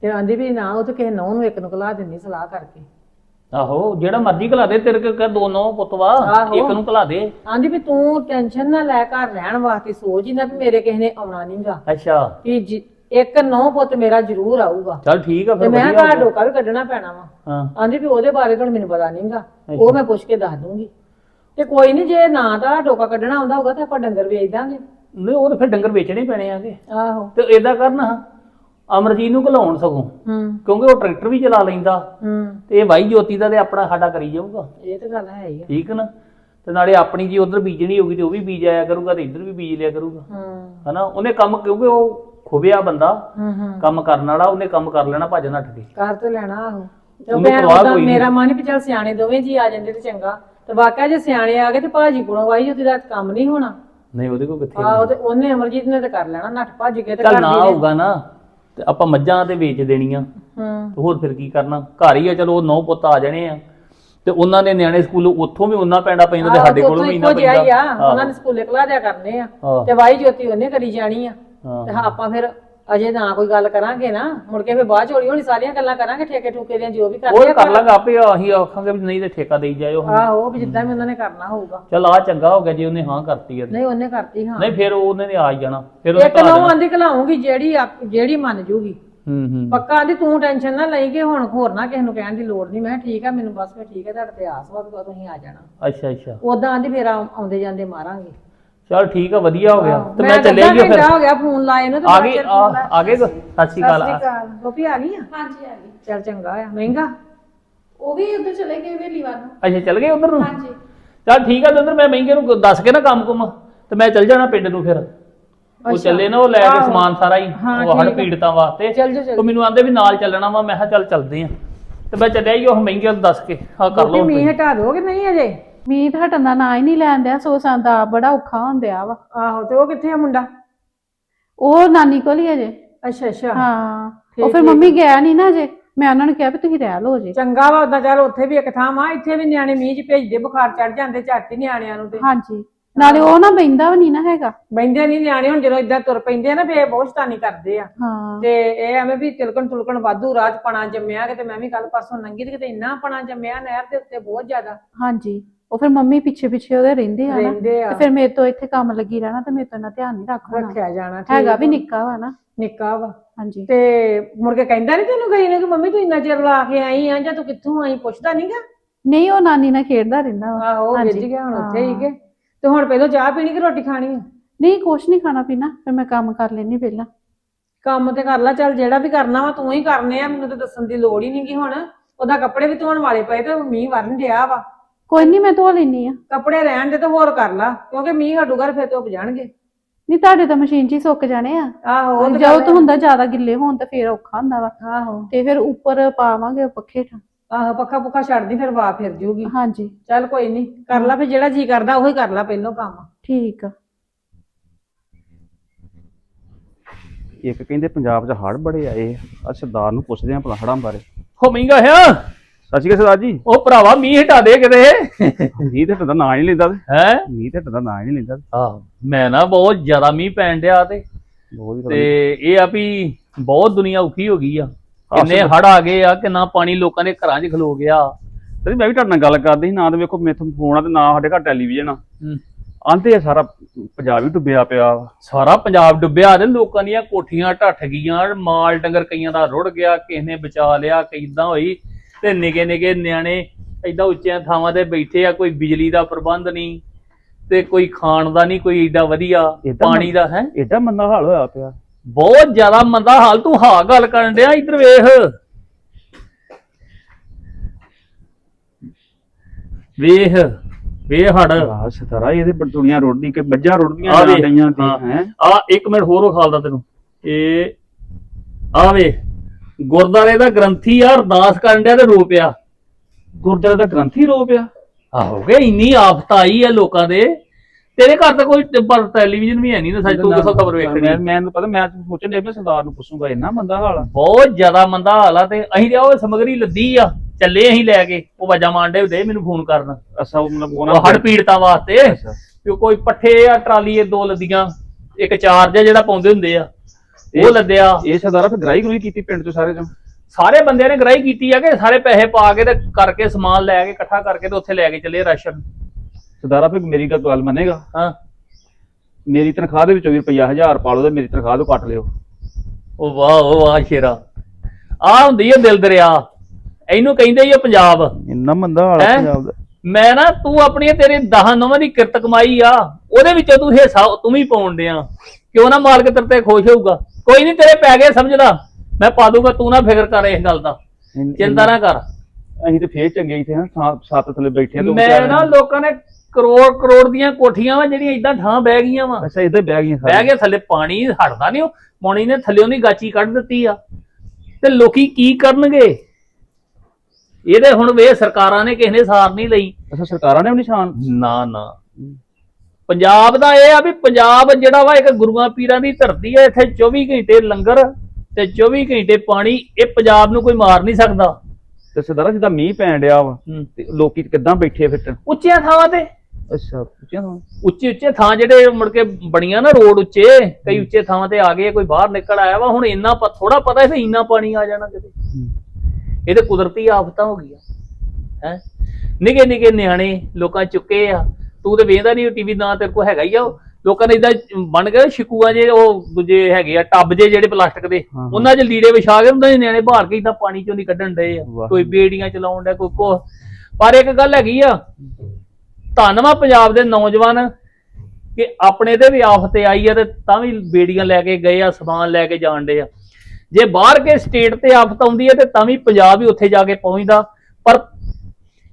ਤੇ ਆਂਦੀ ਵੀ ਨਾ ਉਹ ਤੇ ਕਿਸੇ ਨੌ ਨੂੰ ਇੱਕ ਨੂੰ ਕਲਾ ਦਿੰਦੀ ਸਲਾਹ ਕਰਕੇ। ਆਹੋ ਜਿਹੜਾ ਮਰਜ਼ੀ ਘਲਾ ਦੇ ਤੇਰੇ ਕੋਲ ਦੋ ਨੌ ਪੁੱਤ ਵਾ ਆਹੋ। ਇੱਕ ਨੂੰ ਘਲਾ ਦੇ। ਆਂਦੀ ਵੀ ਤੂੰ ਟੈਨਸ਼ਨ ਨਾ ਲੈ ਘਰ ਰਹਿਣ ਵਾਸਤੇ ਸੋਚ ਹੀ ਨਾ ਵੀ ਮੇਰੇ ਕਿਸੇ ਨੇ ਆਉਣਾ ਨਹੀਂਗਾ ਅੱਛਾ। ਕਿ ਜੀ- ਇੱਕ ਨੌ ਪੁੱਤ ਮੇਰਾ ਜ਼ਰੂਰ ਆਊਗਾ। ਚੱਲ ਠੀਕ ਆ ਤੇ ਫਿਰ ਮੈਂ ਵਧੀਆ ਘਰ ਹੋ ਗਿਆ। ਡੋਕਾ ਵੀ ਕੱਢਣਾ ਪੈਣਾ ਵਾ। ਹਾਂ। ਆਂਦੀ ਵੀ ਉਹਦੇ ਬਾਰੇ ਤਾਂ ਮੈਨੂੰ ਪਤਾ ਨਹੀਂਗਾ ਉਹ ਮੈਂ ਪੁੱਛ ਕੇ ਦੱਸ ਦੂੰਗੀ। ਤੇ ਕੋਈ ਨਹੀਂ ਜੇ ਨਾ ਤਾਂ ਡੋਕਾ ਕੱਢਣਾ ਆਉਂਦਾ ਹੋਊਗਾ ਤਾਂ ਆਪਾਂ ਡੰਗਰ ਵੇਚ ਦਾਂਗੇ। ਨਹੀਂ ਉਹ ਤਾਂ ਫਿਰ ਡੰਗਰ ਵੇਚਣੇ ਪੈਣੇ ਆਗੇ। ਆਹੋ। ਤੇ ਏਦਾਂ ਕਰਨਾ ਅਮਰਜੀਤ ਨੂੰ ਘਲਾਉਣ ਸਗੋਂ। ਹੂੰ। ਕਿਉਂਕਿ ਉਹ ਟਰੈਕਟਰ ਵੀ ਚਲਾ ਲੈਂਦਾ। ਹੂੰ। ਤੇ ਇਹ ਵਾਈ ਜੋਤੀ ਦਾ ਤੇ ਆਪਣਾ ਸਾਡਾ ਕਰੀ ਜਾਊਗਾ। ਇਹ ਤਾਂ ਗੱਲ ਹੈ ਹੀ ਆ। ਠੀਕ ਨਾ? ਤੇ ਨਾਲੇ ਆਪਣੀ ਜੀ ਉਧਰ ਬੀਜਣੀ ਹੋਗੀ ਤੇ ਉਹ ਵੀ ਬੀਜ ਆਇਆ ਕਰੂਗਾ ਤੇ ਇੱਧਰ ਵੀ ਬੀਜ ਲਿਆ ਕਰੂਗਾ। ਹੂੰ। ਹਨਾ? ਉਹਨੇ ਕੰਮ ਕਿਉਂਕਿ ਉਹ ਖੁਬਿਆ ਬੰਦਾ ਹੂੰ ਹੂੰ। ਕੰਮ ਕਰਨ ਵਾਲਾ ਉਹਨੇ ਕੰਮ ਕਰ ਲੈਣਾ ਭੱਜ ਨੱਠ ਕੇ। ਕਰ ਤੇ ਲੈਣਾ ਆਹੋ। ਤੇ ਉਹਨੂੰ ਮੈਂ ਪਰਵਾਹ ਉਹਦਾ ਕੋਈ ਨੀ। ਮੇਰਾ ਮਨ ਵੀ ਚੱਲ ਸਿਆਣੇ ਦੋਵੇਂ ਜੀ ਆ ਜਾਂਦੇ ਤੇ ਚੰਗਾ। ਤੇ ਵਾਕਿਆ ਜੇ ਸਿਆਣੇ ਆ ਗਏ ਤੇ ਭਾਜੀ ਕੋਲੋਂ ਵਾਈ ਉਹਦੀ ਰਾਤ ਕੰਮ ਨਹੀਂ ਹੋਣਾ। ਨਹੀਂ ਉਹਦੇ ਕੋਲ ਕਿੱਥੇ ਆਹੋ ਤੇ ਉਹਨੇ ਅਮਰਜੀਤ ਨੇ ਤੇ ਕਰ ਲੈਣਾ ਨੱਠ ਭੱਜ ਕੇ ਤੇ ਚੱਲ ਨਾ ਦੀ ਹੋਊਗਾ ਨਾ ਤੇ ਆਪਾਂ ਮੱਝਾਂ ਤੇ ਵੇਚ ਦੇਣੀਆਂ। ਹੂੰ। ਤੇ ਹੋਰ ਫਿਰ ਕੀ ਕਰਨਾ? ਘਰ ਹੀ ਆ ਚਲੋ ਉਹ ਨੌ ਪੁੱਤ ਆ ਜਾਣੇ ਆ। ਤੇ ਉਹਨਾਂ ਦੇ ਨਿਆਣੇ ਸਕੂਲ ਉੱਥੋਂ ਵੀ ਉਹਨਾਂ ਪੈਂਦਾ ਪੈਂਦਾ ਤੇ ਸਾਡੇ ਕੋਲੋਂ ਵੀ ਇੰਨਾ ਇੱਕੋ ਜਿਹਾ ਹੀ ਆ ਪੈਂਦਾ ਉਹਨਾਂ ਨੇ ਸਕੂਲੇ ਕਲਾ ਦਿਆ ਕਰਨੇ ਆ। ਆਹੋ। ਤੇ ਵਾਈ ਜੋਤੀ ਉਹਨੇ ਕਰੀ ਜਾਣੀ ਆ। ਹਾਂ। ਤੇ ਆਪਾਂ ਫਿਰ ਅਜੇ ਨਾ ਕੋਈ ਗੱਲ ਕਰਾਂਗੇ ਨਾ ਮੁੜ ਕੇ ਫਿਰ ਬਾਅਦ ਚ ਹੌਲੀ ਹੌਲੀ ਸਾਰੀਆਂ ਗੱਲਾਂ ਕਰਾਂਗੇ ਠੇਕੇ ਠੂਕੇ ਦੀਆਂ ਜੋ ਵੀ ਉਹ ਕਰਦੇ ਕਰ ਲਾਂਗਾ ਆਪੇ ਅਸੀਂ ਆਖਾਂਗੇ ਵੀ ਨਹੀਂ ਤੇ ਠੇਕਾ ਦੇਈ ਜਾਇਓ ਆਹੋ ਵੀ ਜਿੱਦਾਂ ਵੀ ਉਹਨਾਂ ਨੇ ਕਰਨਾ ਹੋਊਗਾ। ਚਲ ਆ ਚੰਗਾ ਹੋ ਗਿਆ ਜੇ ਉਹਨੇ ਹਾਂ ਕਰਤੀ ਹੈ। ਨਹੀਂ ਉਹਨੇ ਕਰਤੀ ਹਾਂ। ਨਹੀਂ ਫਿਰ ਉਹਨੇ ਨੇ ਆ ਹੀ ਜਾਣਾ। ਫਿਰ ਇੱਕ ਨੌਂ ਆਂਦੀ ਘਲਾਉਂਗੀ ਜਿਹੜੀ ਜਿਹੜੀ ਮੰਨ ਜੂਗੀ। ਹੂੰ ਹੂੰ। ਪੱਕਾ ਆਂਦੀ ਤੂੰ ਟੈਨਸ਼ਨ ਨਾ ਲਈ ਕਿ ਹੁਣ ਹੋਰ ਨਾ ਕਿਸੇ ਨੂੰ ਕਹਿਣ ਦੀ ਲੋੜ ਨਹੀਂ। ਮੈਂ ਠੀਕ ਆ ਮੈਨੂੰ ਬਸ ਫਿਰ ਠੀਕ ਹੈ ਤੁਹਾਡੇ ਤੇ ਆਸ ਵਾ ਤੁਸੀਂ ਆ ਜਾਣਾ। ਅੱਛਾ ਅੱਛਾ। ਉਦਾਂ ਆਂਦੀ ਫੇਰ ਆ- ਆਉਂਦੇ ਜਾਂਦੇ ਮਾਰਾਂਗੇ। ਚਲ ਠੀਕ ਆ ਵਧੀਆ ਹੋ ਗਿਆ। ਤੇ ਮੈਂ ਚੱਲਿਆ ਅੱਧਾ ਫਿਰ। ਹੋ ਗਿਆ ਫੋਨ ਲਾਏ ਨੂੰ ਤੇ ਆ ਗਈ ਆ। ਆ ਗਏ ਸਤਿ ਸ਼੍ਰੀ ਅਕਾਲ ਸਤਿ ਸ਼੍ਰੀ ਅਕਾਲ। ਗੋਪੀ ਆ ਗਈ ਆ? ਹਾਂਜੀ ਆ ਗਈ। ਚੱਲ ਚੰਗਾ ਆ। ਮਹਿੰਗਾ? ਉਹ ਵੀ ਉਧਰ ਚਲੇ ਗਏ ਵੇਲੀ ਵੱਲ ਨੂੰ। ਅੱਛਾ ਚੱਲ ਗਏ ਉਧਰ ਨੂੰ? ਹਾਂਜੀ। ਚਲ ਠੀਕ ਆ ਦੰਦਰ ਮੈਂ ਮਹਿੰਗੇ ਨੂੰ ਦੱਸ ਕੇ ਨਾ ਕੰਮ ਕੁਮ ਤੇ ਮੈਂ ਚੱਲ ਜਾਣਾ ਪਿੰਡ ਨੂੰ ਫਿਰ। ਉਹ ਚੱਲੇ ਨਾ ਉਹ ਲੈ ਕੇ। ਸਮਾਨ ਸਾਰਾ ਹੀ ਉਹ ਹੜ ਆ। ਪੀੜਤਾਂ ਵਾਸਤੇ। ਚੱਲ ਜਾ ਚੱਲ ਉਹ ਮੈਨੂੰ ਆਂਦੇ ਵੀ ਨਾਲ ਚੱਲਣਾ ਵਾ ਮੈਂ ਕਿਹਾ ਚੱਲ ਚੱਲਦੇ ਆ। ਤੇ ਮੈਂ ਚੱਲਿਆ ਹੀ ਉਹ ਮਹਿੰਗੇ ਨੂੰ ਦੱਸ ਕੇ ਹਾਂ ਕਰ ਲਓ ਮੀਂਹ ਹਟਾ ਦੋਗੇ ਨਹੀਂ ਅਜੇ? ਮੀਂਹ ਤਾਂ ਹਟਣ ਦਾ ਨਾਂ ਹੀ ਨਹੀਂ ਲੈਣ ਡਿਆ ਸੋ ਸੰਦਾ ਬੜਾ ਔਖਾ ਹੁੰਦਿਆ ਵਾ। ਆਹੋ ਤੇ ਉਹ ਕਿੱਥੇ ਆ ਮੁੰਡਾ? ਉਹ ਨਾਨੀ ਕੋਲ ਹੀ ਅਜੇ ਅੱਛਾ ਅੱਛਾ। ਹਾਂ ਉਹ ਫਿਰ ਠੀਕ। ਮੰਮੀ ਗਿਆ ਨਹੀਂ ਨਾ ਅਜੇ। ਮੈਂ ਉਹਨਾਂ ਨੂੰ ਕਿਹਾ ਵੀ ਤੁਸੀਂ ਰਹਿ ਲਓ ਜੇ ਚੰਗਾ ਵਾ ਉਦਾਂ ਚੱਲ ਉੱਥੇ ਵੀ ਇੱਕ ਥਾਂ ਵਾ ਇੱਥੇ ਵੀ ਨਿਆਣੇ ਮੀਂਹ 'ਚ ਭੇਜਦੇ ਬੁਖਾਰ ਚੜ ਜਾਂਦੇ ਝੱਟ ਹੀ ਨਿਆਣਿਆਂ ਨੂੰ ਤੇ। ਹਾਂਜੀ। ਨਾਲੇ ਉਹ ਨਾ ਬੈਂਦਾ ਵੀ ਨਹੀਂ ਨਾ ਹੈਗਾ। ਬੈਂਦੇ ਨਹੀਂ ਨਿਆਣੇ ਹੁਣ ਜਦੋਂ ਇਦਾਂ ਤੁਰ ਪੈਂਦੇ ਆ ਨਾ ਫੇਰ ਬਹੁਤ ਸ਼ਤਾਨੀ ਕਰਦੇ ਆ। ਹਾਂ। ਤੇ ਇਹ ਐਵੇਂ ਵੀ ਤਿਲਕਣ ਤੁਲਕਣ ਵਾਧੂ ਰਾਤ ਪਣਾ ਜੰਮਿਆ ਕਿਤੇ ਮੈਂ ਵੀ ਕੱਲ ਪਰਸੋਂ ਲੰਗੀ ਤੇ ਕਿਤੇ ਇੰਨਾ ਪਣਾ ਜੰਮਿਆ ਨਹਿਰ ਦੇ ਉੱਤੇ ਬਹੁਤ ਜ਼ਿਆਦਾ। ਹਾਂਜੀ। ਉਹ ਫਿਰ ਮੰਮੀ ਪਿੱਛੇ ਪਿੱਛੇ ਉਹਦੇ ਰਹਿੰਦੇ ਆ ਨਾ ਰਹਿੰਦੇ ਆ। ਤੇ ਫਿਰ ਮੇਰੇ ਤੋਂ ਇੱਥੇ ਕੰਮ ਲੱਗੀ ਰਹਿਣਾ ਤੇ ਮੇਰੇ ਤੋਂ ਨਾ ਧਿਆਨ ਨਹੀਂ ਰੱਖਣਾ। ਰੱਖਿਆ ਜਾਣਾ ਠੀਕ ਹੈਗਾ ਵੀ ਆ। ਨਿੱਕਾ ਵਾ ਨਾ। ਨਿੱਕਾ ਵਾ। ਹਾਂਜੀ। ਤੇ ਮੁੜ ਕੇ ਕਹਿੰਦਾ ਨਹੀਂ ਤੈਨੂੰ ਗਈ ਨੇ ਕਿ ਮੰਮੀ ਤੂੰ ਇੰਨਾ ਚਿਰ ਲਾ ਕੇ ਆਈ ਆ ਜਾਂ ਤੂੰ ਕਿੱਥੋਂ ਆਈ ਪੁੱਛਦਾ ਨਹੀਂਗਾ ਨਹੀਂ ਉਹ ਨਾਨੀ ਨਾਲ ਖੇਡਦਾ ਰਹਿੰਦਾ ਵਾ। ਆਹੋ ਗਿੱਜ ਗਿਆ ਹੁਣ ਉੱਥੇ ਹਾਂ। ਹੀ ਕਿ। ਤੇ ਹੁਣ ਪਹਿਲਾਂ ਚਾਹ ਪੀਣੀ ਕਿ ਰੋਟੀ ਖਾਣੀ ਆ? ਨਹੀਂ ਕੁਛ ਨਹੀਂ ਖਾਣਾ ਪੀਣਾ ਫਿਰ ਮੈਂ ਕੰਮ ਕਰ ਲੈਣੀ ਪਹਿਲਾਂ। ਕੰਮ ਤੇ ਕਰ ਲੈ ਚੱਲ ਜਿਹੜਾ ਵੀ ਕਰਨਾ ਵਾ ਤੂੰ ਹੀ ਕਰਨੇ ਆ ਮੈਨੂੰ ਤਾਂ ਦੱਸਣ ਦੀ ਲੋੜ ਹੀ ਨਹੀਂਗੀ ਹੁਣ। ਉਹਦਾ ਕੱਪੜੇ ਵੀ ਧੋਣ ਵਾਲੇ ਪਏ ਤੇ ਮੀਂਹ ਵਰਨ ਡਿਆ ਵਾ। ਕੋਈ ਨਹੀਂ ਮੈਂ ਧੋ ਲੈਣੀ ਆ ਕੱਪੜੇ ਰਹਿਣ ਦੇ ਤੇ ਹੋਰ ਕਰ ਲਾ ਕਿਉਂਕਿ ਮੀਂਹ ਹਟੂਗਾ ਫਿਰ ਧੁੱਪ ਜਾਣਗੇ। ਨਹੀਂ ਤੁਹਾਡੇ ਤਾਂ ਮਸ਼ੀਨ 'ਚ ਹੀ ਸੁੱਕ ਜਾਣੇ ਆ। ਆਹੋ ਉਹ ਤੇ ਜਦੋਂ ਤੋਂ ਹੁੰਦਾ ਜ਼ਿਆਦਾ ਗਿੱਲੇ ਹੋਣ ਤਾਂ ਫਿਰ ਔਖਾ ਹੁੰਦਾ ਵਾ। ਆਹੋ। ਤੇ ਫਿਰ ਉੱਪਰ ਪਾਵਾਂਗੇ ਪੱਖੇ ਠਾ ਆਹੋ ਪੱਖਾ ਪੁੱਖਾ ਛੱਡਦੀ ਫਿਰ ਵਾ ਫਿਰ ਜੂਗੀ। ਹਾਂਜੀ। ਚੱਲ ਕੋਈ ਨਹੀਂ ਕਰ ਲਾ ਫਿਰ ਜਿਹੜਾ ਜੀ ਕਰਦਾ ਉਹੀ ਕਰ ਲਾ ਪਹਿਲੋਂ ਕੰਮ। ਠੀਕ ਆ। ਇੱਕ ਕਹਿੰਦੇ ਪੰਜਾਬ 'ਚ ਹੜ੍ਹ ਬੜੇ ਆਏ ਆ ਸਰਦਾਰ ਨੂੰ ਪੁੱਛਦੇ ਆ ਭਲਾ ਹੜ੍ਹਾਂ ਬਾਰੇ। ਹੋ ਮਹਿੰਗਾ ਹੈ ਸਤਿ ਸ਼੍ਰੀ ਅਕਾਲ ਸਰਦਾਰ ਜੀ। ਉਹ ਭਰਾਵਾ ਮੀਂਹ ਹਟਾ ਦੇ ਕਿਤੇ। ਮੀਂਹ ਤੇ ਤੁਹਾਡਾ ਨਾਂ ਨਹੀਂ ਲੈਂਦਾ ਤੇ। ਹੈ? ਮੀਂਹ ਤੇ ਤੁਹਾਡਾ ਨਾਂ ਨਹੀਂ ਲੈਂਦਾ। ਆਹ ਮੈਂ ਨਾ ਬਹੁਤ ਜ਼ਿਆਦਾ ਮੀਂਹ ਪੈਣ ਡਿਆ ਤੇ। ਤੇ ਇਹ ਆ ਵੀ ਬਹੁਤ ਦੁਨੀਆ ਔਖੀ ਹੋ ਗਈ ਆ। ਕਿੰਨੇ। ਹੜ ਆ ਗਏ ਆ ਕਿੰਨਾ ਪਾਣੀ ਲੋਕਾਂ ਦੇ ਘਰਾਂ 'ਚ ਖਲੋ ਗਿਆ। ਤੇ ਮੈਂ ਵੀ ਤੁਹਾਡੇ ਨਾਲ ਗੱਲ ਕਰਦੀ ਸੀ ਨਾ ਤੇ ਵੇਖੋ ਮੇਥੋਂ ਫੋਨ ਆ ਤੇ ਨਾ ਸਾਡੇ ਘਰ ਟੈਲੀਵਿਜ਼ਨ ਆ। ਆਂਦੇ ਆ ਸਾਰਾ ਪੰਜਾਬ ਹੀ ਡੁੱਬਿਆ ਪਿਆ। ਸਾਰਾ ਪੰਜਾਬ ਡੁੱਬਿਆ ਤੇ ਲੋਕਾਂ ਦੀਆਂ ਕੋਠੀਆਂ ਢੱਠ ਗਈਆਂ ਮਾਲ ਡੰਗਰ ਕਈਆਂ ਦਾ ਰੁੜ ਗਿਆ ਕਿਸੇ ਨੇ ਬਚਾ ਲਿਆ ਕਿਦਾਂ ਹੋਈ। ਤੇ ਨਿਗੇ ਨਿਗੇ ਨਿਆਣੇ ਏਦਾਂ ਉੱਚੀਆਂ ਥਾਵਾਂ ਤੇ ਬੈਠੇ ਆ ਕੋਈ ਬਿਜਲੀ ਦਾ ਪ੍ਰਬੰਧ ਨਹੀਂ ਤੇ ਕੋਈ ਖਾਣ ਦਾ ਨਹੀਂ ਕੋਈ ਏਡਾ ਵਧੀਆ ਪਾਣੀ ਦਾ ਹੈ? ਏਡਾ ਮੰਦਾ ਹਾਲ ਹੋਇਆ ਪਿਆ। ਬਹੁਤ ਜ਼ਿਆਦਾ ਮੰਦਾ ਹਾਲ ਤੂੰ ਹਾਂ ਗੱਲ ਕਰਨ ਡਿਆ ਇੱਧਰ ਵੇਖ। ਵੇਖ ਵੇਖ ਹੜ। ਆਹ ਸਤਾਰਾ ਇਹਦੇ ਪਰ ਦੁਨੀਆ ਰੁੜਦੀ ਕਿ ਬੱਜਾਂ ਰੁੜਦੀਆਂ ਆ ਵੇਖ, ਹਾਂ। ਹੈ? ਆ ਇੱਕ ਮਿੰਟ ਹੋਰ ਵਿਖਾਲਦਾ ਤੈਨੂੰ। ਇਹ ਆ ਵੇ ਗੁਰਦਾਰੇ ਦਾ ਗ੍ਰੰਥੀ ਆ ਅਰਦਾਸ ਕਰਨ ਡਿਆ ਤੇ ਰੋ ਪਿਆ। ਗੁਰਦੁਆਰੇ ਦਾ ਗ੍ਰੰਥੀ ਰੋ ਪਿਆ। ਆਹੋ ਗੇ ਇੰਨੀ ਆਫਤ ਆਈ ਹੈ ਲੋਕਾਂ ਦੇ। ਤੇਰੇ ਘਰ ਤਾਂ ਕੋਈ ਟੈਲੀਵਿਜ਼ਨ ਵੀ ਹੈ ਨਹੀਂ ਨਾ ਸੱਚ ਤੂੰ ਕਿਥੋਂ ਖਬਰ ਵੇਖਣੀ? ਮੈਂ ਪਤਾ ਮੈਂ ਸੋਚਣ ਡਿਆ ਵੀ ਸਰਦਾਰ ਨੂੰ ਪੁੱਛੂਗਾ ਇੰਨਾ ਮੰਦਾ ਹਾਲ ਆ। ਬਹੁਤ ਜ਼ਿਆਦਾ ਮੰਦਾ ਹਾਲ ਆ ਤੇ ਅਸੀਂ ਤੇ ਉਹ ਸਮਗਰੀ ਲੱਦੀ ਆ। ਚੱਲੇ ਅਸੀਂ ਲੈ ਕੇ ਉਹ ਵਜਾ ਮਾਂਡੇ ਦੇ ਮੈਨੂੰ ਫੋਨ ਕਰਨ। ਅਸਾ ਮਤਲਬ ਉਹ ਹੜ ਪੀੜਤਾਂ ਵਾਸਤੇ। ਕਿ ਕੋਈ ਪੱਠੇ ਆ ਟਰਾਲੀ ਇਹ ਦੋ ਲੱਦੀਆਂ ਇੱਕ ਚਾਰਜ ਜਿਹੜਾ ਪਾਉਂਦੇ ਹੁੰਦੇ ਆ। ਉਹ ਲੱਦਿਆ। ਇਹ ਸਰਦਾਰਾ ਫਿਰ ਗ੍ਰਾਈ ਗਰੂਈ ਕੀਤੀ ਪਿੰਡ ਚ ਸਾਰੇ ਚੋਂ ਸਾਰੇ ਬੰਦਿਆਂ ਨੇ ਗ੍ਰਾਈ ਕੀਤੀ ਆ ਕਿ ਸਾਰੇ ਪੈਸੇ ਪਾ ਕੇ ਤੇ ਕਰਕੇ ਸਮਾਨ ਲੈ ਕੇ ਇਕੱਠਾ ਕਰਕੇ ਤੇ ਉੱਥੇ ਲੈ ਕੇ ਚੱਲੇ ਰਾਸ਼ਨ। ਸਰਦਾਰਾ ਫਿਰ ਮੇਰੀ ਗੱਲ ਮੰਨੇਗਾ? ਹਾਂ। ਮੇਰੀ ਤਨਖਾਹ ਦੇ ਵਿੱਚੋਂ ਵੀ ਰੁਪਈਆ 1000 ਪਾ ਲਓ ਤੇ ਮੇਰੀ ਤਨਖਾਹ ਤੋਂ ਕੱਟ ਲਿਓ। ਉਹ ਵਾਹ ਉਹ ਵਾਹ ਸ਼ੇਰਾ। ਆ ਹੁੰਦੀ ਹੈ ਦਿਲ ਦਰਿਆ। ਇਹਨੂੰ ਕਹਿੰਦੇ ਹੀ ਆ ਪੰਜਾਬ। ਇੰਨਾ ਮੰਦਾ ਹਾਲ? ਪੰਜਾਬ ਦਾ। ਮੈਂ ਨਾ ਤੂੰ ਆਪਣੀ ਤੇਰੇ ਦਹਾਂ ਨੌਵਾਂ ਦੀ ਕਿਰਤ ਕਮਾਈ ਆ। ਉਹਦੇ ਵਿੱਚੋਂ ਤੂੰ ਹਿੱਸਾ ਤੂੰ ਵੀ ਪਾਉਣ ਡਿਆ। ਕਿਉਂ ਨਾ ਮਾਲਕ ਤੇਰੇ ਤੇ ਖੁਸ਼ ਹੋਊਗਾ? ਕੋਈ ਨਹੀਂ ਤੇਰੇ ਪੈ ਗਏ ਸਮਝਦਾ ਮੈਂ ਪਾ ਦੂੰਗਾ ਤੂੰ ਨਾ ਫਿਕਰ ਕਰ ਇਸ ਗੱਲ ਦਾ। ਚਿੰਤਾ ਨਾ ਕਰ। ਅਸੀਂ ਤੇ ਫੇਰ ਚੰਗੇ ਇੱਥੇ ਹਾਂ ਛੱਤ ਥੱਲੇ ਬੈਠੇ ਉਹ ਮੈਂ ਨਾ ਲੋਕਾਂ ਨੇ ਕਰੋੜ ਕਰੋੜ ਦੀਆਂ ਕੋਠੀਆਂ ਵਾ ਜਿਹੜੀਆਂ ਇਦਾਂ ਠਾਂ ਬਹਿ ਗਈਆਂ ਵਾ। ਅੱਛਾ ਇੱਧਰ ਬਹਿ ਗਈਆਂ ਬਹਿ ਗਏ ਥੱਲੇ ਪਾਣੀ ਹਟਦਾ ਨਹੀਂ ਉਹ। ਪਾਣੀ ਨੇ ਥੱਲੇੋਂ ਦੀ ਗਾਚੀ ਕੱਢ ਦਿੱਤੀ ਆ। ਤੇ ਲੋਕੀ ਕੀ ਕਰਨਗੇ? ਇਹਦੇ ਹੁਣ ਵੇ ਸਰਕਾਰਾਂ ਨੇ ਕਿਸੇ ਨੇ ਸਾਰ ਨਹੀਂ ਲਈ। ਅੱਛਾ ਸਰਕਾਰਾਂ ਨੇ ਵੀ ਨਿਸ਼ਾਨ? ਨਾ ਨਾ। ਪੰਜਾਬ ਦਾ ਇਹ ਆ ਵੀ ਪੰਜਾਬ ਜਿਹੜਾ ਵਾ ਇੱਕ ਗੁਰੂਆਂ ਪੀਰਾਂ ਦੀ ਧਰਤੀ ਹੈ ਇੱਥੇ 24 ਘੰਟੇ ਲੰਗਰ ਤੇ 24 ਘੰਟੇ ਪਾਣੀ ਇਹ ਪੰਜਾਬ ਨੂੰ ਕੋਈ ਮਾਰ ਨਹੀਂ ਸਕਦਾ। ਤੇ ਸਰਦਾਰਾ ਜਿੱਦਾਂ ਮੀਂਹ ਪੈਣ ਡਿਆ ਵਾ। ਤੇ ਲੋਕੀ ਕਿੱਦਾਂ ਬੈਠੇ ਫਿੱਟਣ? ਉੱਚੀਆਂ ਥਾਵਾਂ ਤੇ। ਅੱਛਾ ਪੁੱਛਿਆ ਤੁਹਾਨੂੰ ਉੱਚੇ ਉੱਚੇ ਥਾਂ ਜਿਹੜੇ ਮੁੜ ਕੇ ਬਣੀਆਂ ਨਾ ਰੋਡ ਉੱਚੇ ਕਈ ਉੱਚੇ ਥਾਂ ਤੇ ਆ ਗਏ ਕੋਈ ਬਾਹਰ ਨਿਕਲ ਆਇਆ ਵਾ ਹੁਣ ਇੰਨਾ ਥੋੜਾ ਪਤਾ ਹੈ ਇੰਨਾ ਪਾਣੀ ਆ ਜਾਣਾ ਕਿਤੇ। ਇਹ ਤੇ ਕੁਦਰਤੀ ਆਫਤਾਂ ਹੋ ਗਈਆਂ ਹੈ। ਨਿੱਕੇ ਨਿੱਕੇ ਨਿਆਣੇ ਲੋਕਾਂ ਚੁੱਕੇ ਆ ਤੂੰ ਤੇ ਵੇਖਦਾ ਨਹੀਂ ਟੀਵੀ ਨਾ ਤੇਰੇ ਕੋ ਹੈਗਾ ਹੀ ਆ ਉਹ। ਲੋਕਾਂ ਨੇ ਇਦਾਂ ਬਣ ਗਏ ਸ਼ਿਕੂਆਂ ਜੇ ਉਹ ਦੂਜੇ ਹੈਗੇ ਆ ਟੱਬ ਜੇ ਜਿਹੜੇ ਪਲਾਸਟਿਕ ਦੇ ਹਾਂ। ਉਹਨਾਂ 'ਚ ਲੀੜੇ ਵਿਛਾ ਕੇ ਉਹਨਾਂ ਦੇ ਨਿਆਣੇ ਬਾਹਰ ਕੇ ਇਦਾਂ ਪਾਣੀ ਚੋਂ ਨਹੀਂ ਕੱਢਣ ਡਏ ਆ ਵਾਹ। ਕੋਈ ਬੇੜੀਆਂ ਚਲਾਉਣ ਡਿਆ ਕੋਈ ਕੋ ਪਰ ਇੱਕ ਗੱਲ ਹੈਗੀ ਆ ਧੰਨਵਾ ਪੰਜਾਬ ਦੇ ਨੌਜਵਾਨ ਕਿ ਆਪਣੇ ਤੇ ਵੀ ਆਫਤ ਆਈ ਆ ਤੇ ਤਾਂ ਵੀ ਬੇੜੀਆਂ ਲੈ ਕੇ ਗਏ ਆ ਸਮਾਨ ਲੈ ਕੇ ਜਾਣ ਡੇ ਆ ਜੇ ਬਾਹਰ ਕੇ ਸਟੇਟ ਤੇ ਆਫਤ ਆਉਂਦੀ ਹੈ ਤੇ ਤਾਂ ਵੀ ਪੰਜਾਬ ਹੀ ਉੱਥੇ ਜਾ ਕੇ ਪਹੁੰਚਦਾ ਪਰ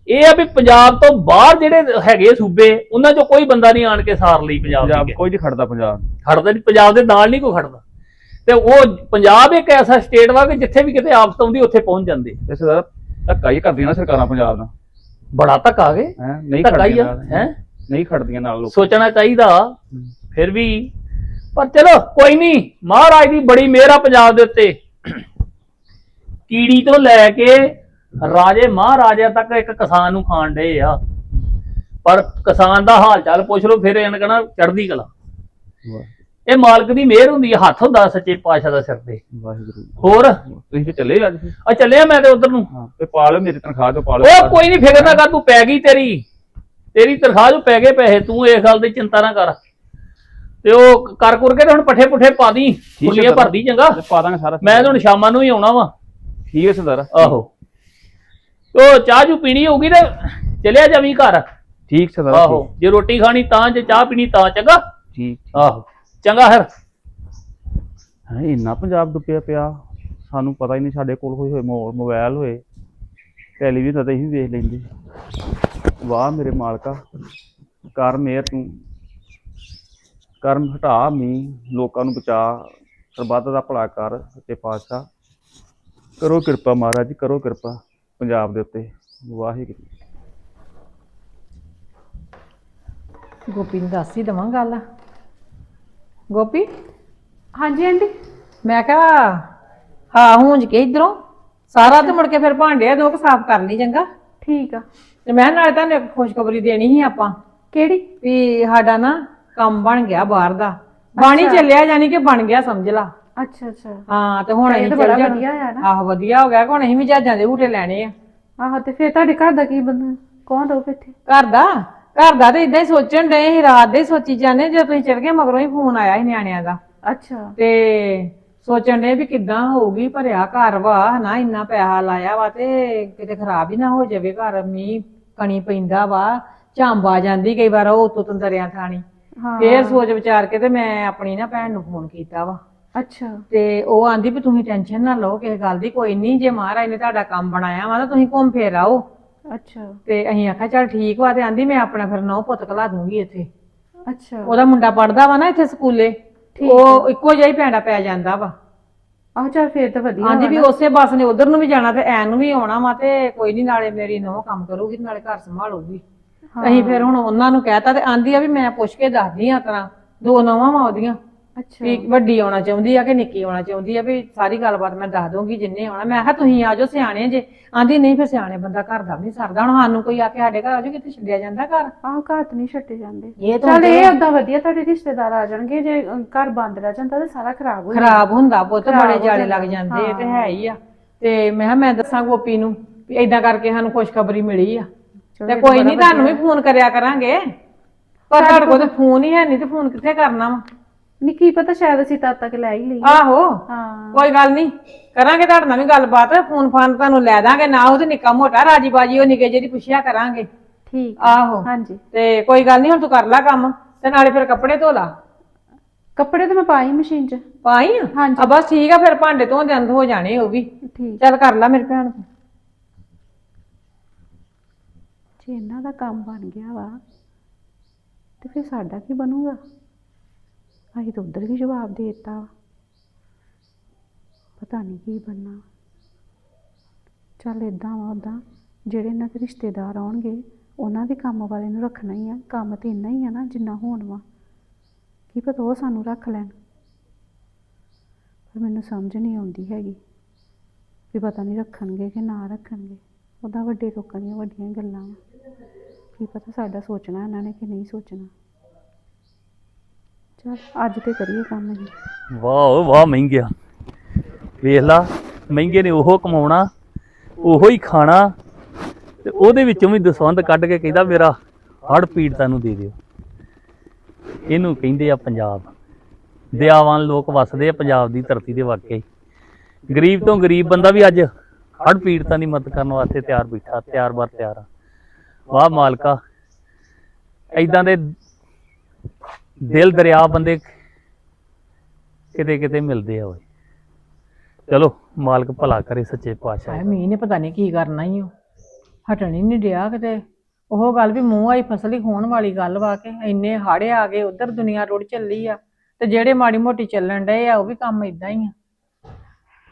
ਇਹ ਆ ਵੀ ਪੰਜਾਬ ਤੋਂ ਬਾਹਰ ਜਿਹੜੇ ਹੈਗੇ ਸੂਬੇ ਉਹਨਾਂ 'ਚੋਂ ਕੋਈ ਬੰਦਾ ਨਹੀਂ ਆਣ ਕੇ ਸਾਰ ਲਈ ਪੰਜਾਬ ਦੀ ਕੋਈ ਨਹੀਂ ਖੜਦਾ ਪੰਜਾਬ। ਖੜਦਾ ਨਹੀਂ ਪੰਜਾਬ ਦੇ ਨਾਲ ਨਹੀਂ ਕੋਈ ਖੜਦਾ। ਤੇ ਉਹ ਪੰਜਾਬ ਇੱਕ ਐਸਾ ਸਟੇਟ ਵਾ ਕਿ ਜਿੱਥੇ ਵੀ ਕਿਤੇ ਆਫਤ ਆਉਂਦੀ ਉੱਥੇ ਪਹੁੰਚ ਜਾਂਦੇ। ਇਸ ਦਾ ਧੱਕਾ ਹੀ ਕਰਦੀਆਂ ਨਾ ਸਰਕਾਰਾਂ ਪੰਜਾਬ ਦਾ ਬੜਾ ਧੱਕਾ ਗਏ ਨਹੀਂ ਖੜਦੀਆਂ। ਹੈ? ਨਹੀਂ ਖੜਦੀਆਂ ਨਾਲ ਲੋਕ। ਸੋਚਣਾ ਚਾਹੀਦਾ। ਫਿਰ ਵੀ ਪਰ ਚਲੋ ਕੋਈ ਨਹੀਂ। ਮਹਾਰਾਜ ਦੀ ਬੜੀ ਮਿਹਰ ਆ ਪੰਜਾਬ ਦੇ ਉੱਤੇ। ਕੀੜੀ ਤੋਂ ਲੈ ਕੇ ਰਾਜੇ ਮਹਾਰਾਜਾ ਤੱਕ ਇੱਕ ਕਿਸਾਨ ਨੂੰ ਖਾਣ ਡਏ ਆ। ਪਰ ਕਿਸਾਨ ਦਾ ਹਾਲ ਚਾਲ ਪੁੱਛ ਲਓ ਫਿਰ ਇਹਨਾਂ ਕਹਣਾ ਚੜ੍ਹਦੀ ਕਲਾ। ਇਹ ਮਾਲਕ ਦੀ ਮਿਹਰ ਹੁੰਦੀ ਹੈ ਹੱਥ ਹੁੰਦਾ ਸੱਚੇ ਪਾਤਸ਼ਾਹ ਦਾ ਸਿਰ ਤੇ। ਵਾਹਿਗੁਰੂ। ਹੋਰ? ਤੁਸੀਂ ਤੇ ਚੱਲੇ ਅੱਜ? ਆ ਚੱਲਿਆ ਮੈਂ ਤੇ ਉਧਰ ਨੂੰ। ਤੇ ਪਾ ਲਓ ਮੇਰੀ ਤਨਖਾਹ ਤੋਂ ਪਾ ਲਓ। ਉਹ ਕੋਈ ਨਹੀਂ ਫਿਕਰ ਨਾ ਕਰ ਤੂੰ ਪੈ ਗਈ ਤੇਰੀ। ਤੇਰੀ ਤਨਖਾਹ ਜੋ ਪੈ ਗਏ ਪੈਸੇ ਤੂੰ ਇਸ ਗੱਲ ਦੀ ਚਿੰਤਾ ਨਾ ਕਰ। ਤੇ ਉਹ ਕਰ ਕੁਰ ਕੇ ਤੇ ਹੁਣ ਪੱਠੇ ਪੁੱਠੇ ਪਾ ਦੀ। ਸਰ। ਭਰਦੀ ਚੰਗਾ। ਪਾ ਦਾਂਗੇ ਸਾਰਾ ਮੈਂ ਤਾਂ ਹੁਣ ਸ਼ਾਮਾਂ ਨੂੰ ਹੀ ਆਉਣਾ ਵਾ। ਠੀਕ ਹੈ ਸਰਦਾਰ ਆਹੋ। ਉਹ ਚਾਹ ਜੂ ਪੀਣੀ ਹੋਊਗੀ ਤੇ ਚਲਿਆ ਜਾਵੀਂ ਘਰ। ਠੀਕ ਸਰਦਾਰ ਆਹੋ ਜੇ ਰੋਟੀ ਖਾਣੀ ਤਾਂ ਜੇ ਚਾਹ ਪੀਣੀ ਤਾਂ ਚੰਗਾ? ਠੀਕ ਆਹੋ ਚੰਗਾ ਫਿਰ। ਹੈ ਇੰਨਾ ਪੰਜਾਬ ਡੁੱਬਿਆ ਪਿਆ ਸਾਨੂੰ ਪਤਾ ਹੀ ਨਹੀਂ ਸਾਡੇ ਕੋਲ ਕੋਈ ਹੋਏ ਮੋ- ਮੋਬਾਈਲ ਹੋਏ ਟੈਲੀਵਿਜ਼ਨ ਤਾਂ ਅਸੀਂ ਵੇਖ ਲੈਂਦੇ। ਵਾਹ ਮੇਰੇ ਮਾਲਕਾ ਕਰ ਮਿਹਰ ਤੂੰ। ਕਰਮ ਹਟਾ ਮੀ ਲੋਕਾਂ ਨੂੰ ਬਚਾ ਸਰਬੱਤ ਦਾ ਭਲਾ ਕਰ ਤੇ ਪਾਤਸ਼ਾਹ। ਕਰੋ ਕਿਰਪਾ ਮਹਾਰਾਜ ਜੀ ਕਰੋ ਕਿਰਪਾ। ਪੰਜਾਬ ਦੇ ਉੱਤੇ ਵਾਹਿਗੁਰੂ ਗੋਪੀ ਨੂੰ ਦੱਸ ਹੀ ਦਵਾਂ ਗੱਲ। ਗੋਪੀ? ਹਾਂਜੀ ਆਂਟੀ। ਮੈਂ ਕਿਹਾ ਹਾਂ ਹੁੰਜ ਕੇ ਇਧਰੋਂ। ਸਾਰਾ ਤੇ ਮੁੜ ਕੇ ਫਿਰ ਭਾਂਡੇ ਦੋ ਕੁ ਸਾਫ਼ ਕਰ ਲਈ ਚੰਗਾ। ਠੀਕ ਆ। ਤੇ ਮੈਂ ਨਾਲੇ ਤੁਹਾਨੂੰ ਇੱਕ ਖੁਸ਼ਖਬਰੀ ਦੇਣੀ ਸੀ ਆਪਾਂ। ਕਿਹੜੀ? ਵੀ ਸਾਡਾ ਨਾ ਕੰਮ ਬਣ ਗਿਆ ਬਾਹਰ ਦਾ। ਬਾਣੀ ਚੱਲਿਆ ਯਾਨੀ ਕਿ ਬਣ ਗਿਆ ਸਮਝ ਲਾ। ਅੱਛਾ ਅੱਛਾ। ਹਾਂ ਤੇ ਹੁਣ ਇਹ ਅਸੀਂ ਤਾਂ ਚੱਲ ਬੜਾ ਜਾਣਾ। ਵਧੀਆ ਆ ਨਾ। ਆਹੋ ਵਧੀਆ ਹੋ ਗਿਆ ਕਿ ਹੁਣ ਅਸੀਂ ਵੀ ਜਹਾਜ਼ਾਂ ਦੇ ਝੂਟੇ ਲੈਣੇ ਆ। ਆਹੋ ਤੇ ਫਿਰ ਤੁਹਾਡੇ ਘਰ ਦਾ ਕੀ ਬੰਦਾ? ਕੌਣ ਰਹੂ ਇੱਥੇ? ਘਰ ਦਾ? ਘਰ ਦਾ ਤੇ ਇਦਾਂ ਹੀ ਸੋਚਣ ਡਏ ਸੀ ਰਾਤ ਦੇ ਹੀ ਸੋਚੀ ਜਾਂਦੇ ਜਦੋਂ ਤੁਸੀਂ ਚਲ ਗਏ ਮਗਰੋਂ ਹੀ ਫੋਨ ਆਇਆ ਸੀ ਨਿਆਣਿਆਂ ਦਾ। ਅੱਛਾ। ਤੇ ਸੋਚਣ ਦੇ ਵੀ ਕਿੱਦਾਂ ਹੋਊਗੀ ਭਰਿਆ ਘਰ ਵਾ ਨਾ ਇੰਨਾ ਪੈਸਾ ਲਾਇਆ ਵਾ ਤੇ ਕਿਤੇ ਖਰਾਬ ਹੀ ਨਾ ਹੋ ਜਾਵੇ ਘਰ ਮੀਂਹ ਕਣੀ ਪੈਂਦਾ ਵਾ ਝਾਂਬ ਆ ਜਾਂਦੀ ਕਈ ਵਾਰ ਉਹ ਉਤੋਂ ਤੰਦਰਿਆਂ ਥਾਣੀ। ਹਾਂ। ਫੇਰ ਸੋਚ ਵਿਚਾਰ ਕੇ ਤੇ ਮੈਂ ਆਪਣੀ ਨਾ ਭੈਣ ਨੂੰ ਫੋਨ ਕੀਤਾ ਵਾ। ਅੱਛਾ। ਤੇ ਉਹ ਆਂਦੀ ਵੀ ਤੁਸੀਂ ਟੈਨਸ਼ਨ ਨਾ ਲਓ ਕਿਸੇ ਗੱਲ ਦੀ ਕੋਈ ਨਹੀਂ ਜੇ ਮਹਾਰਾਜ ਨੇ ਤੁਹਾਡਾ ਕੰਮ ਬਣਾਇਆ ਵਾ ਤਾਂ ਤੁਸੀਂ ਘੁੰਮ ਫੇਰ ਆਓ। ਅੱਛਾ। ਤੇ ਅਸੀਂ ਆਖਿਆ ਚੱਲ ਠੀਕ ਵਾ ਤੇ ਆਂਦੀ ਮੈਂ ਆਪਣਾ ਫਿਰ ਨੌ ਪੁੱਤ ਕਲਾ ਦੂੰਗੀ ਇੱਥੇ। ਅੱਛਾ। ਉਹਦਾ ਮੁੰਡਾ ਪੜਦਾ ਵਾ ਨਾ ਇੱਥੇ ਸਕੂਲੇ ਉਹ ਇੱਕੋ ਜਿਹਾ ਹੀ ਪੈਂਡਾ ਪੈ ਜਾਂਦਾ ਵਾ। ਆਹ ਚੱਲ ਫਿਰ ਤਾਂ ਵਧੀਆ ਆਂਦੀ ਵਾ। ਉਸੇ ਬੱਸ ਨੇ ਉਧਰ ਨੂੰ ਵੀ ਜਾਣਾ ਤੇ ਐਨ ਨੂੰ ਵੀ ਆਉਣਾ ਵਾ ਤੇ ਕੋਈ ਨਹੀਂ ਨਾਲੇ ਮੇਰੀ ਨੌ ਕੰਮ ਕਰੂਗੀ ਨਾਲੇ ਘਰ ਸੰਭਾਲੂਗੀ। ਅਸੀਂ ਫਿਰ ਹੁਣ ਉਹਨਾਂ ਨੂੰ ਕਹਿਤਾ ਤੇ ਆਂਦੀ ਆ ਵੀ ਮੈਂ ਪੁੱਛ ਕੇ ਦੱਸਦੀ ਆ ਤਰਾ ਦੋ ਨੌਵਾਂ ਵਾ ਉਹਦੀਆਂ। ਅੱਛਾ। ਵੀ ਵੱਡੀ ਆਉਣਾ ਚਾਹੁੰਦੀ ਆ ਕਿ ਨਿੱਕੀ ਆਉਣਾ ਚਾਹੁੰਦੀ ਆ ਵੀ ਸਾਰੀ ਗੱਲਬਾਤ ਮੈਂ ਦੱਸ ਦੂੰਗੀ ਜਿੰਨੇ ਆਉਣਾ। ਮੈਂ ਕਿਹਾ ਤੁਸੀਂ ਆ ਜਾਓ ਸਿਆਣੇ ਜੇ। ਆਂਦੀ ਨਹੀਂ ਫਿਰ ਸਿਆਣੇ ਬੰਦਾ ਘਰ ਦਾ ਨਹੀਂ ਸਰਦਾ। ਹੁਣ ਸਾਨੂੰ ਕੋਈ ਆ ਕੇ ਸਾਡੇ ਘਰ ਆ ਜਾਓ ਕਿਤੇ ਛੱਡਿਆ ਜਾਂਦਾ ਘਰ? ਆਹ ਘਰ ਤਾਂ ਨਹੀਂ ਛੱਡੇ ਜਾਂਦੇ। ਇਹ ਤਾਂ ਚੱਲ ਇਹ ਓਦਾਂ ਵਧੀਆ ਤੁਹਾਡੇ ਰਿਸ਼ਤੇਦਾਰ ਆ ਜਾਣਗੇ ਜੇ ਅ, ਘਰ ਬੰਦ ਰਹਿ ਜਾਂਦਾ ਤਾਂ ਸਾਰਾ ਖਰਾਬ ਹੋ ਜਾਂਦਾ। ਖਰਾਬ ਹੁੰਦਾ ਪੁੱਤ ਖਰਾਬ ਬੜੇ ਹੋ ਜਾਲੇ। ਲੱਗ ਜਾਂਦੇ ਆ ਤੇ ਹੈ ਹੀ ਆ। ਤੇ ਮੈਂ ਕਿਹਾ ਮੈਂ ਦੱਸਾਂ ਗੋਪੀ ਨੂੰ ਵੀ ਏਦਾਂ ਕਰਕੇ ਸਾਨੂੰ ਖੁਸ਼ਖਬਰੀ ਮਿਲੀ ਆ। ਚਲੋ ਤੇ ਇਹ ਤਾਂ ਕੋਈ ਬੜਾ ਨਹੀਂ ਤੁਹਾਨੂੰ ਵੀ ਫੋਨ ਕਰਿਆ ਕਰਾਂਗੇ। ਪਰ ਤੁਹਾਡੇ ਕੋਲ ਤਾਂ ਫੋਨ ਹੀ ਹੈ ਨਹੀਂ ਤੇ ਫੋਨ ਕਿੱਥੇ ਕਰਨਾ ਵਾ? ਨਹੀਂ ਕੀ ਪਤਾ ਸ਼ਾਇਦ ਅਸੀਂ ਤਦ ਤੱਕ ਲੈ ਹੀ ਲਈ ਆਹੋ ਹਾਂ। ਕੋਈ ਗੱਲ ਨਹੀਂ ਕਰਾਂਗੇ ਤੁਹਾਡੇ ਨਾਲ ਵੀ ਗੱਲਬਾਤ ਫੋਨ ਫਾਨ ਤੁਹਾਨੂੰ ਲੈ ਦਾਂਗੇ ਨਾ ਉਹ ਤੇ ਨਿੱਕਾ ਮੋਟਾ ਰਾਜੀ ਬਾਜੀ ਉਹ ਨਿੱਕੇ ਜਿਹੜੀ ਪੁੱਛਿਆ ਕਰਾਂਗੇ। ਠੀਕ ਆਹੋ। ਹਾਂਜੀ। ਤੇ ਕੋਈ ਗੱਲ ਨਹੀਂ ਹੁਣ ਤੂੰ ਕਰ ਲੈ ਕੰਮ ਤੇ ਨਾਲੇ ਫਿਰ ਕੱਪੜੇ ਧੋ ਲਾ। ਕੱਪੜੇ ਤਾਂ ਮੈਂ ਪਾਈ ਮਸ਼ੀਨ 'ਚ। ਪਾਈ ਆ? ਹਾਂਜੀ। ਆ ਬਸ ਠੀਕ ਆ ਫਿਰ ਭਾਂਡੇ ਧੋਂਦੇ ਅੰਦ ਹੋ ਜਾਣੇ ਉਹ ਵੀ। ਠੀਕ। ਚੱਲ ਕਰ ਲੈ ਮੇਰੀ ਭੈਣ। ਜੇ ਇਹਨਾਂ ਦਾ ਕੰਮ ਬਣ ਗਿਆ ਵਾ ਤੇ ਫਿਰ ਸਾਡਾ ਕੀ ਬਣੂਗਾ? ਅਸੀਂ ਤਾਂ ਉਧਰ ਵੀ ਜਵਾਬ ਦੇ ਦਿੱਤਾ ਵਾ। ਪਤਾ ਨਹੀਂ ਕੀ ਬਣਨਾ। ਚੱਲ ਇਦਾਂ ਵਾ ਉਦਾਂ ਜਿਹੜੇ ਇਹਨਾਂ ਦੇ ਰਿਸ਼ਤੇਦਾਰ ਆਉਣਗੇ, ਉਹਨਾਂ ਦੇ ਕੰਮ ਵਾਲੇ ਨੂੰ ਰੱਖਣਾ ਹੀ ਆ। ਕੰਮ ਤੇ ਇੰਨਾ ਹੀ ਆ ਨਾ, ਜਿੰਨਾ ਹੋਣ ਵਾ। ਕੀ ਪਤਾ ਉਹ ਸਾਨੂੰ ਰੱਖ ਲੈਣ। ਪਰ ਮੈਨੂੰ ਸਮਝ ਨਹੀਂ ਆਉਂਦੀ ਹੈਗੀ ਵੀ ਪਤਾ ਨਹੀਂ ਰੱਖਣਗੇ ਕਿ ਨਾ ਰੱਖਣਗੇ। ਉਹਦਾ ਵੱਡੇ ਲੋਕਾਂ ਦੀਆਂ ਵੱਡੀਆਂ ਗੱਲਾਂ ਵਾ। ਕੀ ਪਤਾ ਸਾਡਾ ਸੋਚਣਾ ਇਹਨਾਂ ਨੇ ਕਿ ਨਹੀਂ ਸੋਚਣਾ। ਚਲ ਅੱਜ ਤੇ ਕਰੀਏ ਕੰਮ ਅਸੀਂ ਵਾਹ ਓ ਵਾਹ ਮਹਿੰਗਿਆ। ਵੇਖ ਲਾ, ਮਹਿੰਗੇ ਨੇ ਉਹ ਕਮਾਉਣਾ, ਉਹੋ ਹੀ ਖਾਣਾ, ਤੇ ਉਹਦੇ ਵਿੱਚੋਂ ਵੀ ਦਸਵੰਦ ਕੱਢ ਕੇ ਕਹਿੰਦਾ ਮੇਰਾ ਹੜ ਪੀੜਤਾਂ ਨੂੰ ਦੇ ਦਿਓ। ਇਹਨੂੰ ਕਹਿੰਦੇ ਆ ਪੰਜਾਬ। ਦਿਆਵਾਨ ਲੋਕ ਵਸਦੇ ਆ ਪੰਜਾਬ ਦੀ ਧਰਤੀ ਦੇ ਵਾਕਈ। ਗਰੀਬ ਤੋਂ ਗਰੀਬ ਬੰਦਾ ਵੀ ਅੱਜ ਹੜ ਪੀੜਤਾਂ ਦੀ ਮਦਦ ਕਰਨ ਵਾਸਤੇ ਤਿਆਰ ਬੈਠਾ, ਤਿਆਰ ਬਰ ਤਿਆਰ ਆ। ਵਾਹ ਮਾਲਕਾ ਐਦਾਂ ਦੇ ਦਿਲ ਦਰਿਆ ਬੰਦੇ ਕਿਤੇ ਕਿਤੇ ਮਿਲਦੇ ਆ ਓਏ। ਚਲੋ ਮਾਲਕ ਭਲਾ ਕਰੇ ਸੱਚੇ ਪਾਤਸ਼ਾਹ ਹਾਏ ਮੀਂਹ ਨੇ ਪਤਾ ਨਹੀਂ ਕੀ ਕਰਨਾ ਹੀ ਉਹ ਹਟਣ ਹੀ ਨਹੀਂ ਡਿਆ ਕਿਤੇ। ਉਹ ਗੱਲ ਵੀ ਮੂੰਹ ਆਈ ਫਸਲ ਹੀ ਹੋਣ ਵਾਲੀ ਗੱਲ ਵਾ ਕੇ ਇੰਨੇ ਹਾੜੇ ਆ ਗਏ ਉਧਰ ਦੁਨੀਆ ਰੋੜ ਚੱਲੀ ਆ। ਤੇ ਜਿਹੜੇ ਮਾੜੀ ਮੋਟੀ ਚੱਲਣ ਡਏ ਆ ਉਹ ਵੀ ਕੰਮ ਇਦਾਂ ਹੀ ਆ।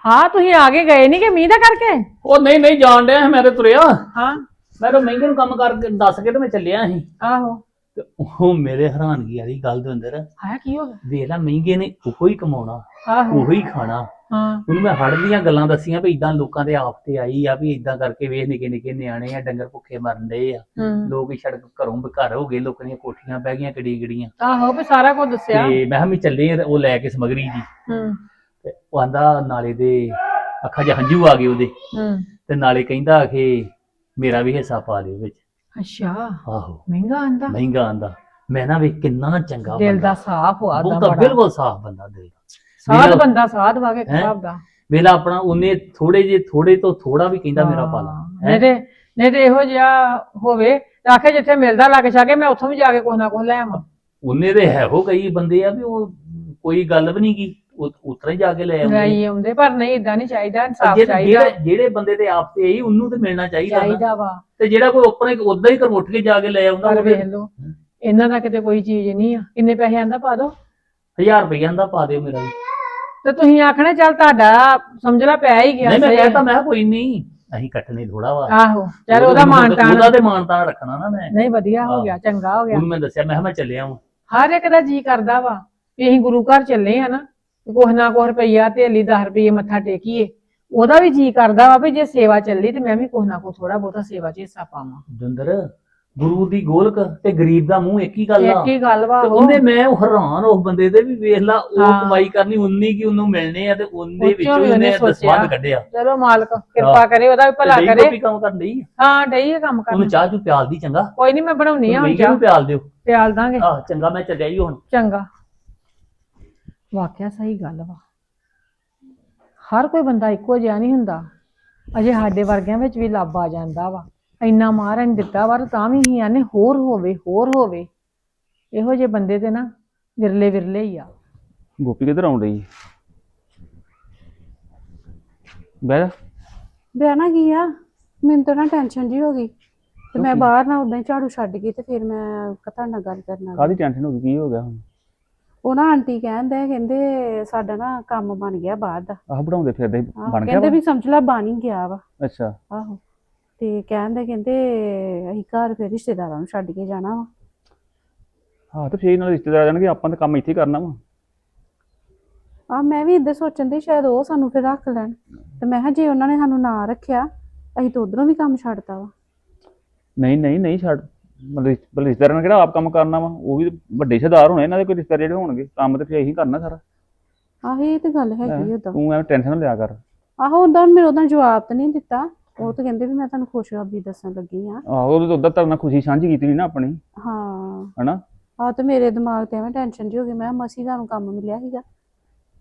ਹਾਂ ਤੁਸੀਂ ਆ ਕੇ ਗਏ ਨਹੀਂ ਕਿ ਮੀਂਹ ਦਾ ਕਰਕੇ? ਉਹ ਨਹੀਂ ਨਹੀਂ ਜਾਣ ਡਿਆ ਮੈਂ ਤੇ ਤੁਰਿਆ। ਹਾਂ। ਮੈਂ ਤਾਂ ਮਹਿੰਗੇ ਨੂੰ ਕੰਮ ਕਰਕੇ ਦੱਸ ਕੇ ਤੇ ਮੈਂ ਚੱਲਿਆ ਸੀ। ਆਹੋ। ਤੇ ਉਹ ਮੇਰੇ ਹੈਰਾਨਗੀ ਵਾਲੀ ਗੱਲ ਦੇ ਅੰਦਰ ਹਾਏ ਕੀ ਹੋ ਗਿਆ? ਵੇਖ ਲੈ ਮਹਿੰਗੇ ਨੇ ਉਹੋ ਹੀ ਕਮਾਉਣਾ ਆਹੋ। ਉਹੋ ਹੀ ਖਾਣਾ। ਹਾਂ। ਉਹਨੂੰ ਮੈਂ ਹੜ ਦੀਆਂ ਗੱਲਾਂ ਦੱਸੀਆਂ ਵੀ ਇਦਾਂ ਲੋਕਾਂ ਦੇ ਆਪ ਤੇ ਆਈ ਆ ਵੀ ਇਦਾਂ ਕਰਕੇ ਵੇਖ ਨਿੱਕੇ ਨਿੱਕੇ ਨਿਆਣੇ ਆ ਡੰਗਰ ਭੁੱਖੇ ਮਰਨ ਡਏ ਆ। ਹੂੰ। ਲੋਕ ਹੀ ਸੜਕ ਘਰੋਂ ਬਘਰ ਹੋ ਗਏ ਲੋਕਾਂ ਦੀਆਂ ਕੋਠੀਆਂ ਪੈ ਗਈਆਂ ਕਿੜੀ ਕਿੜੀਆਂ ਆਹੋ ਵੀ ਸਾਰਾ ਕੁਝ ਦੱਸਿਆ। ਤੇ ਮੈਂ ਕਿਹਾ ਵੀ ਚੱਲੇ ਆ, ਉਹ ਲੈ ਕੇ ਸਮਗਰੀ ਜੀ। ਹੂੰ। ਤੇ ਉਹ ਆਂਦਾ ਨਾਲੇ ਦੇ ਅੱਖਾਂ 'ਚ ਹੰਝੂ ਆ ਗਏ ਉਹਦੇ। ਹੂੰ। ਤੇ ਨਾਲੇ ਕਹਿੰਦਾ ਕਿ ਮੇਰਾ ਵੀ ਹਿੱਸਾ ਪਾ ਦਿਓ ਵਿੱਚ। ਅੱਛਾ। ਆਹੋ। ਮਹਿੰਗਾ ਆਂਦਾ। ਮਹਿੰਗਾ ਆਂਦਾ। ਮੈਂ ਨਾ ਵੀ ਕਿੰਨਾ ਚੰਗਾ ਦਿਲ ਦਾ ਸਾਫ਼ ਹੋਆ ਦਾ ਬੜਾ ਬਿਲਕੁਲ ਸਾਫ਼ ਬੰਦਾ ਦਿਲ ਦਾ। ਸਾਧ ਮੇਰਾ- ਬੰਦਾ ਸਾਧ ਵਾਗੇ ਹੈਂ? ਖਰਾਬ ਦਾ। ਵੇਲਾ ਆਪਣਾ ਉਹਨੇ ਥੋੜੇ ਜੇ ਥੋੜੇ ਤੋਂ ਥੋੜਾ ਵੀ ਕਹਿੰਦਾ ਮੇਰਾ ਪਾਲਾ। ਨਹੀਂ ਤੇ ਨਹੀਂ ਤੇ ਇਹੋ ਜਿਹਾ ਹੋਵੇ ਤਾਂ ਆਖੇ ਜਿੱਥੇ ਮਿਲਦਾ ਲੱਗ ਛਾਗੇ ਮੈਂ ਉੱਥੋਂ ਵੀ ਜਾ ਕੇ ਕੁਛ ਨਾ ਕੁਛ ਲੈ ਆਵਾਂ। ਉਹਨੇ ਤੇ ਹੈ ਉਹ ਕਈ ਬੰਦੇ ਆ ਵੀ ਉਹ ਕੋਈ ਗੱਲ ਵੀ ਨਹੀਂ ਕੀ। ਉਤਰਾ ਹੀ ਜਾ ਕੇ ਲੈ ਆਉਂਦੇ ਲਈ ਆਉਂਦੇ ਪਰ ਨਹੀਂ ਇਦਾਂ ਨਹੀਂ ਚਾਹੀਦਾ ਇਨਸਾਫ ਚਾਹੀਦਾ। ਜਿਹੜੇ- ਜਿਹੜੇ ਬੰਦੇ ਤੇ ਆਪ ਤੇ ਆਈ ਉਹਨੂੰ ਤੇ ਮਿਲਣਾ ਚਾਹੀਦਾ ਨਾ। ਚਾਹੀਦਾ ਵਾ। ਤੇ ਜਿਹੜਾ ਕੋਈ ਆਪਣੇ ਉਦਾਂ ਹੀ ਕਰਮੁੱਠ ਕੇ ਜਾ ਕੇ ਲੈ ਆਉਂਦਾ ਪਰ ਉਹ ਵੇਖ ਲਓ ਇਹਨਾਂ ਦਾ ਕਿਤੇ ਕੋਈ ਚੀਜ਼ ਨਹੀਂ ਆ। ਕਿੰਨੇ ਪੈਸੇ ਆਂਦਾ ਪਾ ਦੋ? 1000 ਰੁਪਈਆ ਦਾ ਪਾ ਦਿਓ ਮੇਰਾ ਵੀ। ਤੇ ਤੁਸੀਂ ਆਖਣਾ ਚੱਲ ਤੁਹਾਡਾ ਸਮਝ ਲਾ ਪਿਆ ਹੀ ਗਿਆ ਨਹੀਂ ਮੈਂ ਸਹੀ। ਕਹਿੰਦਾ ਮੈਂ ਕਿਹਾ ਕੋਈ ਨਹੀਂ ਅਸੀਂ ਕੱਟਣੇ ਥੋੜਾ ਵਾ। ਆਹੋ ਚਲ ਉਹਦਾ ਮਾਣ ਤਾਣ ਉਹਦਾ ਤੇ ਮਾਣ ਤਾਣ ਰੱਖਣਾ ਨਾ ਮੈਂ। ਨਹੀਂ ਵਧੀਆ ਹੋ ਗਿਆ ਚੰਗਾ ਹੋ ਗਿਆ। ਉਹਨੂੰ ਮੈਂ ਦੱਸਿਆ ਮੈਂ ਕਿਹਾ ਮੈਂ ਚੱਲਿਆ ਵਾਂ। ਹਰ ਇੱਕ ਦਾ ਜੀ ਕਰਦਾ ਵਾ। ਵੀ ਅਸੀਂ ਗੁਰੂ ਘਰ ਚੱਲੇ ਆ ਨਾ ਕੁਛ ਨਾ ਕੁਛ ਰੁਪਈਆ ਥੇਲੀ 10 ਰੁਪਈਏ ਮੱਥਾ ਟੇਕੀਏ। ਉਹਦਾ ਵੀ ਜੀ ਕਰਦਾ ਵਾ ਵੀ ਜੇ ਸੇਵਾ ਚੱਲੀ ਤੇ ਮੈਂ ਵੀ ਕੁਛ ਨਾ ਕੁਛ ਥੋੜਾ ਬਹੁਤਾ ਸੇਵਾ 'ਚ ਹਿੱਸਾ ਪਾਵਾਂ। ਜੁੰਦਰ ਗੁਰੂ ਦੀ ਗੋਲਕ ਤੇ ਗਰੀਬ ਦਾ ਮੂੰਹ ਇੱਕ ਹੀ ਗੱਲ ਆ। ਇੱਕ ਹੀ ਗੱਲ ਵਾ ਤੇ ਉਹ ਉਹਨੇ ਮੈਂ ਉਹ ਹੈਰਾਨ ਉਸ ਬੰਦੇ ਦੇ ਵੀ ਵੇਖ ਲਾ ਉਹ ਹਾਂ। ਕਮਾਈ ਕਰਨੀ ਉਨੀ ਕੀ ਉਹਨੂੰ ਮਿਲਣੇ ਆ ਤੇ ਉਹਦੇ ਵਿੱਚੋਂ ਵਿੱਚੋਂ ਵੀ ਉਹਨੇ ਉਹਨੇ ਸੋਚਿਆ। ਕੱਢਿਆ। ਚਲੋ ਮਾਲਕ ਕਿਰਪਾ ਕਰੇ ਉਹਦਾ ਵੀ ਭਲਾ ਤੇ ਕਰੇ। ਵੀ ਕੰਮ ਕਰਨ ਡਈ ਆ। ਹਾਂ ਡਈ ਇਹ ਕੰਮ ਉਹਨੂੰ ਕਰਨ ਚਾਹ ਚੂ ਪਿਆਲ ਦੀ ਚੰਗਾ? ਕੋਈ ਨਹੀਂ ਮੈਂ ਬਣਾਉਣੀ ਆ ਹੁਣ ਚਾਹ। ਨੂੰ ਪਿਆਲ ਦਿਓ। ਪਿਆਲ ਦਾਂਗੇ। ਆਹ ਚੰਗਾ ਮੈਂ ਚੱਲਿਆ ਹੀ ਹੁਣ। ਚੰਗਾ। ਵਾਕਿਆ ਸਹੀ ਗੱਲ ਵਾ। ਹਰ ਕੋਈ ਬੰਦਾ ਇੱਕੋ ਜਿਹਾ ਨਹੀਂ ਹੁੰਦਾ। ਅਜੇ ਸਾਡੇ ਵਰਗਿਆਂ ਵਿੱਚ ਵੀ ਲੱਭ ਆ ਜਾਂਦਾ ਵਾ। ਇੰਨਾ ਨੇ ਦਿੱਤਾ ਵਾ ਤੇ ਵੀ ਹੀ ਆਨੇ ਹੋਰ ਹੋਵੇ ਹੋਰ ਹੋਵੇ। ਇਹੋ ਜਿਹੇ ਬੰਦੇ ਤੇ ਨਾ ਵਿਰਲੇ ਵਿਰਲੇ ਹੀ ਆ। ਗੋਪੀ ਕਿੱਧਰ ਆਉਣ ਰਹੀ ਜਾ। ਬਹਿਣਾ ਕੀ ਆ? ਮੈਨੂੰ ਤਾਂ ਨਾ ਟੈਨਸ਼ਨ ਜੀ ਹੋ ਗਈ। ਤੇ ਮੈਂ ਬਾਹਰ ਨਾ ਉਦਾਂ ਹੀ ਝਾੜੂ ਛੱਡ ਗਈ ਤੇ ਫਿਰ ਮੈਂ ਤੁਹਾਡੇ ਨਾਲ ਗੱਲ ਕਰਨਾ ਕਾਹਦੀ ਟੈਨਸ਼ਨ ਹੋ ਗਈ? ਕੀ ਹੋ ਗਿਆ ਹੁਣ? ਉਹ ਨਾ ਆਂਟੀ ਕਹਿੰਦੇ ਕਹਿੰਦੇ ਸਾਡਾ ਨਾ ਕੰਮ ਬਣ ਗਿਆ ਬਾਹਰ ਦਾ ਆਹ ਬਣਾਉਂਦੇ ਫਿਰਦੇ ਸੀ, ਆਹੋ, ਬਣ ਗਿਆ ਕਹਿੰਦੇ ਵਾ? ਵੀ ਸਮਝ ਲੈ ਬਣ ਹੀ ਗਿਆ ਵਾ। ਅੱਛਾ। ਆਹੋ। ਤੇ ਕਹਿੰਦੇ ਕਹਿੰਦੇ ਅਸੀਂ ਘਰ ਫਿਰ ਰਿਸ਼ਤੇਦਾਰਾਂ ਨੂੰ ਛੱਡ ਕੇ ਜਾਣਾ ਵਾ। ਹਾਂ ਤੇ ਫੇਰ ਨਾਲ ਰਿਸ਼ਤੇਦਾਰ ਆ ਜਾਣਗੇ ਆਪਾਂ ਤਾਂ ਕੰਮ ਇੱਥੇ ਹੀ ਕਰਨਾ ਵਾ। ਆ ਮੈਂ ਵੀ ਇੱਦਾਂ ਸੋਚਣ ਦੀ ਸ਼ਾਇਦ ਉਹ ਸਾਨੂੰ ਫਿਰ ਰੱਖ ਲੈਣ। ਤੇ ਮੈਂ ਕਿਹਾ ਜੇ ਉਹਨਾਂ ਨੇ ਸਾਨੂੰ ਨਾ ਰੱਖਿਆ ਅਸੀਂ ਤਾਂ ਉਧਰੋਂ ਵੀ ਕੰਮ ਛੱਡਤਾ ਵਾ। ਨਹੀਂ ਨਹੀਂ ਨਹੀਂ ਛੱਡ ਮਤਲਬ ਰਿਸ਼- ਮਤਲਬ ਰਿਸ਼ਤੇਦਾਰਾਂ ਨੇ ਕਿਹੜਾ ਆਪ ਕੰਮ ਕਰਨਾ ਵਾ? ਉਹ ਵੀ ਵੱਡੇ ਸਰਦਾਰ ਹੋਣੇ ਇਹਨਾਂ ਦੇ ਕੋਈ ਰਿਸ਼ਤੇਦਾਰ ਜਿਹੜੇ ਹੋਣਗੇ ਕੰਮ ਤੇ ਫੇਰ ਇਹੀ ਕਰਨਾ ਸਾਰਾ। ਆਹ ਇਹ ਤੇ ਗੱਲ ਹੈਗੀ ਉਦਾਂ ਤੂੰ ਐਵੇਂ ਟੈਨਸ਼ਨ ਨਾ ਲਿਆ ਕਰ। ਆਹੋ ਉਦਾਂ ਮੇਰੇ ਉਹਦਾ ਜਵਾਬ ਤਾਂ ਨਹੀਂ ਦਿੱਤਾ। ਉਹ ਤਾਂ ਕਹਿੰਦੇ ਵੀ ਮੈਂ ਤੁਹਾਨੂੰ ਖੁਸ਼ਖਬਰੀ ਦੱਸਣ ਲੱਗੀ ਆ ਆਹੋ ਉਹਦੇ ਤੋਂ ਉਧਰ ਤਰ੍ਹਾਂ ਖੁਸ਼ੀ ਸਾਂਝੀ ਕੀਤੀ ਨਹੀਂ ਨਾ ਆਪਣੀ। ਹਾਂ। ਹਨਾ? ਆ ਤੇ ਮੇਰੇ ਦਿਮਾਗ ਤੇ ਐਵੇਂ ਟੈਨਸ਼ਨ ਜੀ ਹੋ ਗਈ। ਮੈਂ ਮਸੀ ਤੁਹਾਨੂੰ ਕੰਮ ਮਿਲਿਆ ਸੀਗਾ।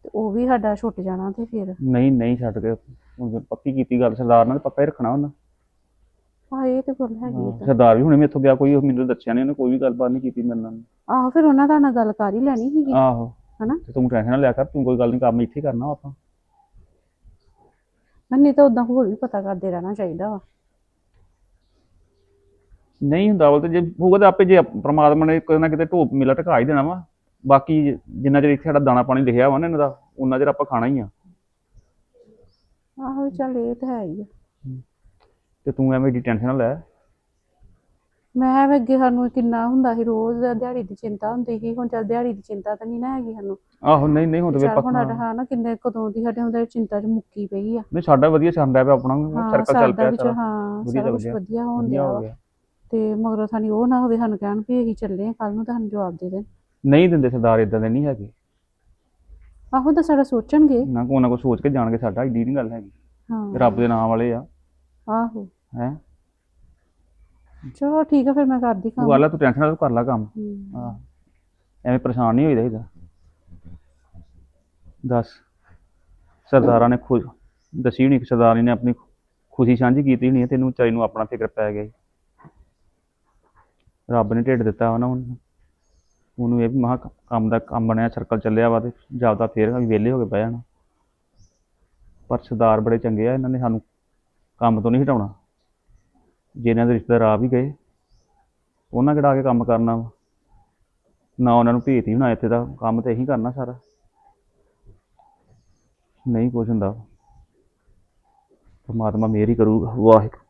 ਤੇ ਉਹ ਵੀ ਸਾਡਾ ਛੁੱਟ ਜਾਣਾ ਤੇ ਫਿਰ। ਨਹੀਂ ਨਹੀਂ ਛੱਡ ਕੇ। ਹੁਣ ਪੱਕੀ ਕੀਤੀ ਗੱਲ ਸਰਦਾਰ ਨਾਲ ਤੇ ਪੱਕਾ ਹੀ ਰੱਖਣਾ ਉਹਨਾਂ। ਆਹ ਇਹ ਤੇ ਗੱਲ ਹੈਗੀ ਉਦਾਂ ਸਰਦਾਰ ਵੀ ਹੁਣੇ ਮੇਥੋਂ ਗਿਆ ਕੋਈ ਉਹ ਮੈਨੂੰ ਦੱਸਿਆ ਨਹੀਂ ਉਹਨੇ ਕੋਈ ਵੀ ਗੱਲਬਾਤ ਨਹੀਂ ਕੀਤੀ ਮੇਰੇ ਨਾਲ। ਆਹੋ ਫਿਰ ਉਹਨਾਂ ਦਾ ਨਾਲ ਗੱਲ ਕਰ ਹੀ ਲੈਣੀ ਸੀਗੀ। ਆਹੋ। ਹਨਾ? ਤੇ ਤੂੰ ਟੈਨਸ਼ਨ ਨਾ ਲਿਆ ਕਰ ਤੂੰ ਕੋਈ ਗੱਲ ਨਹੀਂ ਕੰਮ ਇੱਥੇ ਹੀ ਕਰਨਾ ਵਾ ਆਪਾਂ ਨਹੀਂ ਤਾਂ ਉਦਾਂ ਹੋਰ ਵੀ ਪਤਾ ਕਰਦੇ ਰਹਿਣਾ ਚਾਹੀਦਾ ਵਾ। ਨਹੀਂ ਹੁੰਦਾ ਬਲ ਤੇ ਜੇ ਹੋਊਗਾ ਤਾਂ ਆਪੇ ਜੇ ਪ੍ਰਮਾਤਮਾ ਨੇ ਕੋਈ ਨਾ ਕਿਤੇ ਢੋਪ ਮਿਲਾ ਟਕਾ ਹੀ ਦੇਣਾ ਵਾ। ਬਾਕੀ ਜਿੰਨਾ ਚਿਰ ਇੱਥੇ ਸਾਡਾ ਦਾਣਾ ਪਾਣੀ ਲਿਖਿਆ ਵਾ ਨਾ ਇਹਨਾਂ ਦਾ ਉਹਨਾਂ ਚਿਰ ਆਪਾਂ ਖਾਣਾ ਹੀ ਆ। ਆਹੋ ਚੱਲ ਇਹ ਤਾਂ ਹੈ ਹੀ ਆ। ਤੇ ਤੂੰ ਐਵੇਂ ਏਡੀ ਟੈਨਸ਼ਨ ਨਾ ਲੈ। ਮੈਂ ਐਵੇਂ ਅੱਗੇ ਸਾਨੂੰ ਕਿੰਨਾ ਹੁੰਦਾ ਸੀ ਰੋਜ਼ ਦਿਹਾੜੀ ਦੀ ਚਿੰਤਾ ਹੁੰਦੀ ਸੀ ਹੁਣ ਚੱਲ ਦਿਹਾੜੀ ਦੀ ਚਿੰਤਾ ਤਾਂ ਨਹੀਂ ਨਾ ਹੈਗੀ ਸਾਨੂੰ। ਆਹੋ ਨਹੀਂ ਨਹੀਂ ਹੁਣ ਤੇ ਚੱਲ ਹੁਣ ਪੱਕਾ। ਸਾਡਾ ਹਾਂ ਨਾ ਕਿੰਨੇ ਕਦੋਂ ਦੀ ਸਾਡੇ ਹੁੰਦੇ ਚਿੰਤਾ ਚ ਮੁੱਕੀ ਪਈ ਆ। ਨਹੀਂ ਸਾਡਾ ਵਧੀਆ ਰਿਹਾ ਪਿਆ ਆਪਣਾ ਹਾਂ ਸਰਕਲ ਚੱਲ ਸਾਡਾ ਪਿਆ ਵੀ ਸਾਰਾ ਹਾਂ ਵਧੀਆ ਸਾਰਾ ਚੱਲ ਕੁਝ ਗਿਆ। ਵਧੀਆ ਹੋਣ ਵਧੀਆ ਹੋ ਗਿਆ। ਤੇ ਮਗਰੋਂ ਸਾਨੀ ਉਹ ਨਾ ਹੋਵੇ ਸਾਨੂੰ ਕਹਿਣ ਵੀ ਅਸੀਂ ਚੱਲੇ ਆ ਕੱਲ ਨੂੰ ਤਾਂ ਸਾਨੂੰ ਜਵਾਬ ਦੇ ਦੇਣ ਨਹੀਂ ਦਿੰਦੇ ਸਰਦਾਰ ਇਦਾਂ ਦੇ ਨਹੀਂ ਹੈਗੇ। ਆਹੋ ਤਾਂ ਸਾਡਾ ਸੋਚਣਗੇ। ਨਾ ਕੋ ਨਾ ਕੋ ਸੋਚ ਕੇ ਜਾਣਗੇ ਸਾਡਾ ਏਡੀ ਨਹੀਂ ਗੱਲ ਹੈਗੀ। ਹਾਂ। ਰੱਬ ਦੇ ਨਾਮ ਵਾਲੇ ਆ। ਆਹੋ। ਹੈ? ਚਲੋ ਠੀਕ ਆ ਫਿਰ ਮੈਂ ਕਰਦੀ ਤੂੰ ਕੰਮ। ਵਾਲਾ ਤੂੰ ਟੈਨਸ਼ਨ ਨਾ ਤੂੰ ਕਰ ਲੈ ਕੰਮ। ਹਮ। ਹਾਂ। ਐਵੇਂ ਪਰੇਸ਼ਾਨ ਨਹੀਂ ਹੋਈਦਾ ਇਹਦਾ ਦੱਸ ਸਰਦਾਰਾਂ ਨੇ ਖੁਦ ਦਸੀ ਨਹੀਂ ਕਿ ਸਰਦਾਰੀ ਨੇ ਆਪਣੀ ਖੁਸ਼ੀ ਸਾਂਝੀ ਕੀਤੀ ਨਹੀਂ ਤੈਨੂੰ ਵਿਚਾਰੀ ਨੂੰ ਆਪਣਾ ਫਿਕਰ ਪੈ ਗਿਆ। ਰੱਬ ਨੇ ਢਿੱਡ ਦਿੱਤਾ ਵਾ ਨਾ ਉਹਨੂੰ। ਉਹਨੂੰ ਇਹ ਵੀ ਮਹਾ ਕੰਮ ਦਾ ਕੰਮ ਬਣਿਆ ਸਰਕਲ ਚੱਲਿਆ ਵਾ ਤੇ ਜਾਪਦਾ ਫੇਰ ਵੀ ਵਿਹਲੇ ਹੋ ਕੇ ਬਹਿ ਜਾਣਾ। ਪਰ ਸਰਦਾਰ ਬੜੇ ਚੰਗੇ ਆ ਇਹਨਾਂ ਨੇ ਸਾਨੂੰ ਕੰਮ ਤੋਂ ਨਹੀਂ ਹਟਾਉਣਾ। ਜੇ ਇਹਨਾਂ ਦੇ ਰਿਸ਼ਤੇਦਾਰ ਆ ਵੀ ਗਏ, ਉਹਨਾਂ ਕਿਹੜਾ ਆ ਕੇ ਕੰਮ ਕਰਨਾ ਵਾ? ਨਾ ਉਹਨਾਂ ਨੂੰ ਭੇਤ ਹੀ ਹੋਣਾ, ਇੱਥੇ ਦਾ ਕੰਮ ਤੇ ਇਹੀ ਕਰਨਾ ਸਾਰਾ। ਨਹੀਂ ਕੁਛ ਹੁੰਦਾ। ਪਰਮਾਤਮਾ ਮੇਰ ਹੀ ਕਰੂਗਾ ਵਾਹਿਗੁਰੂ।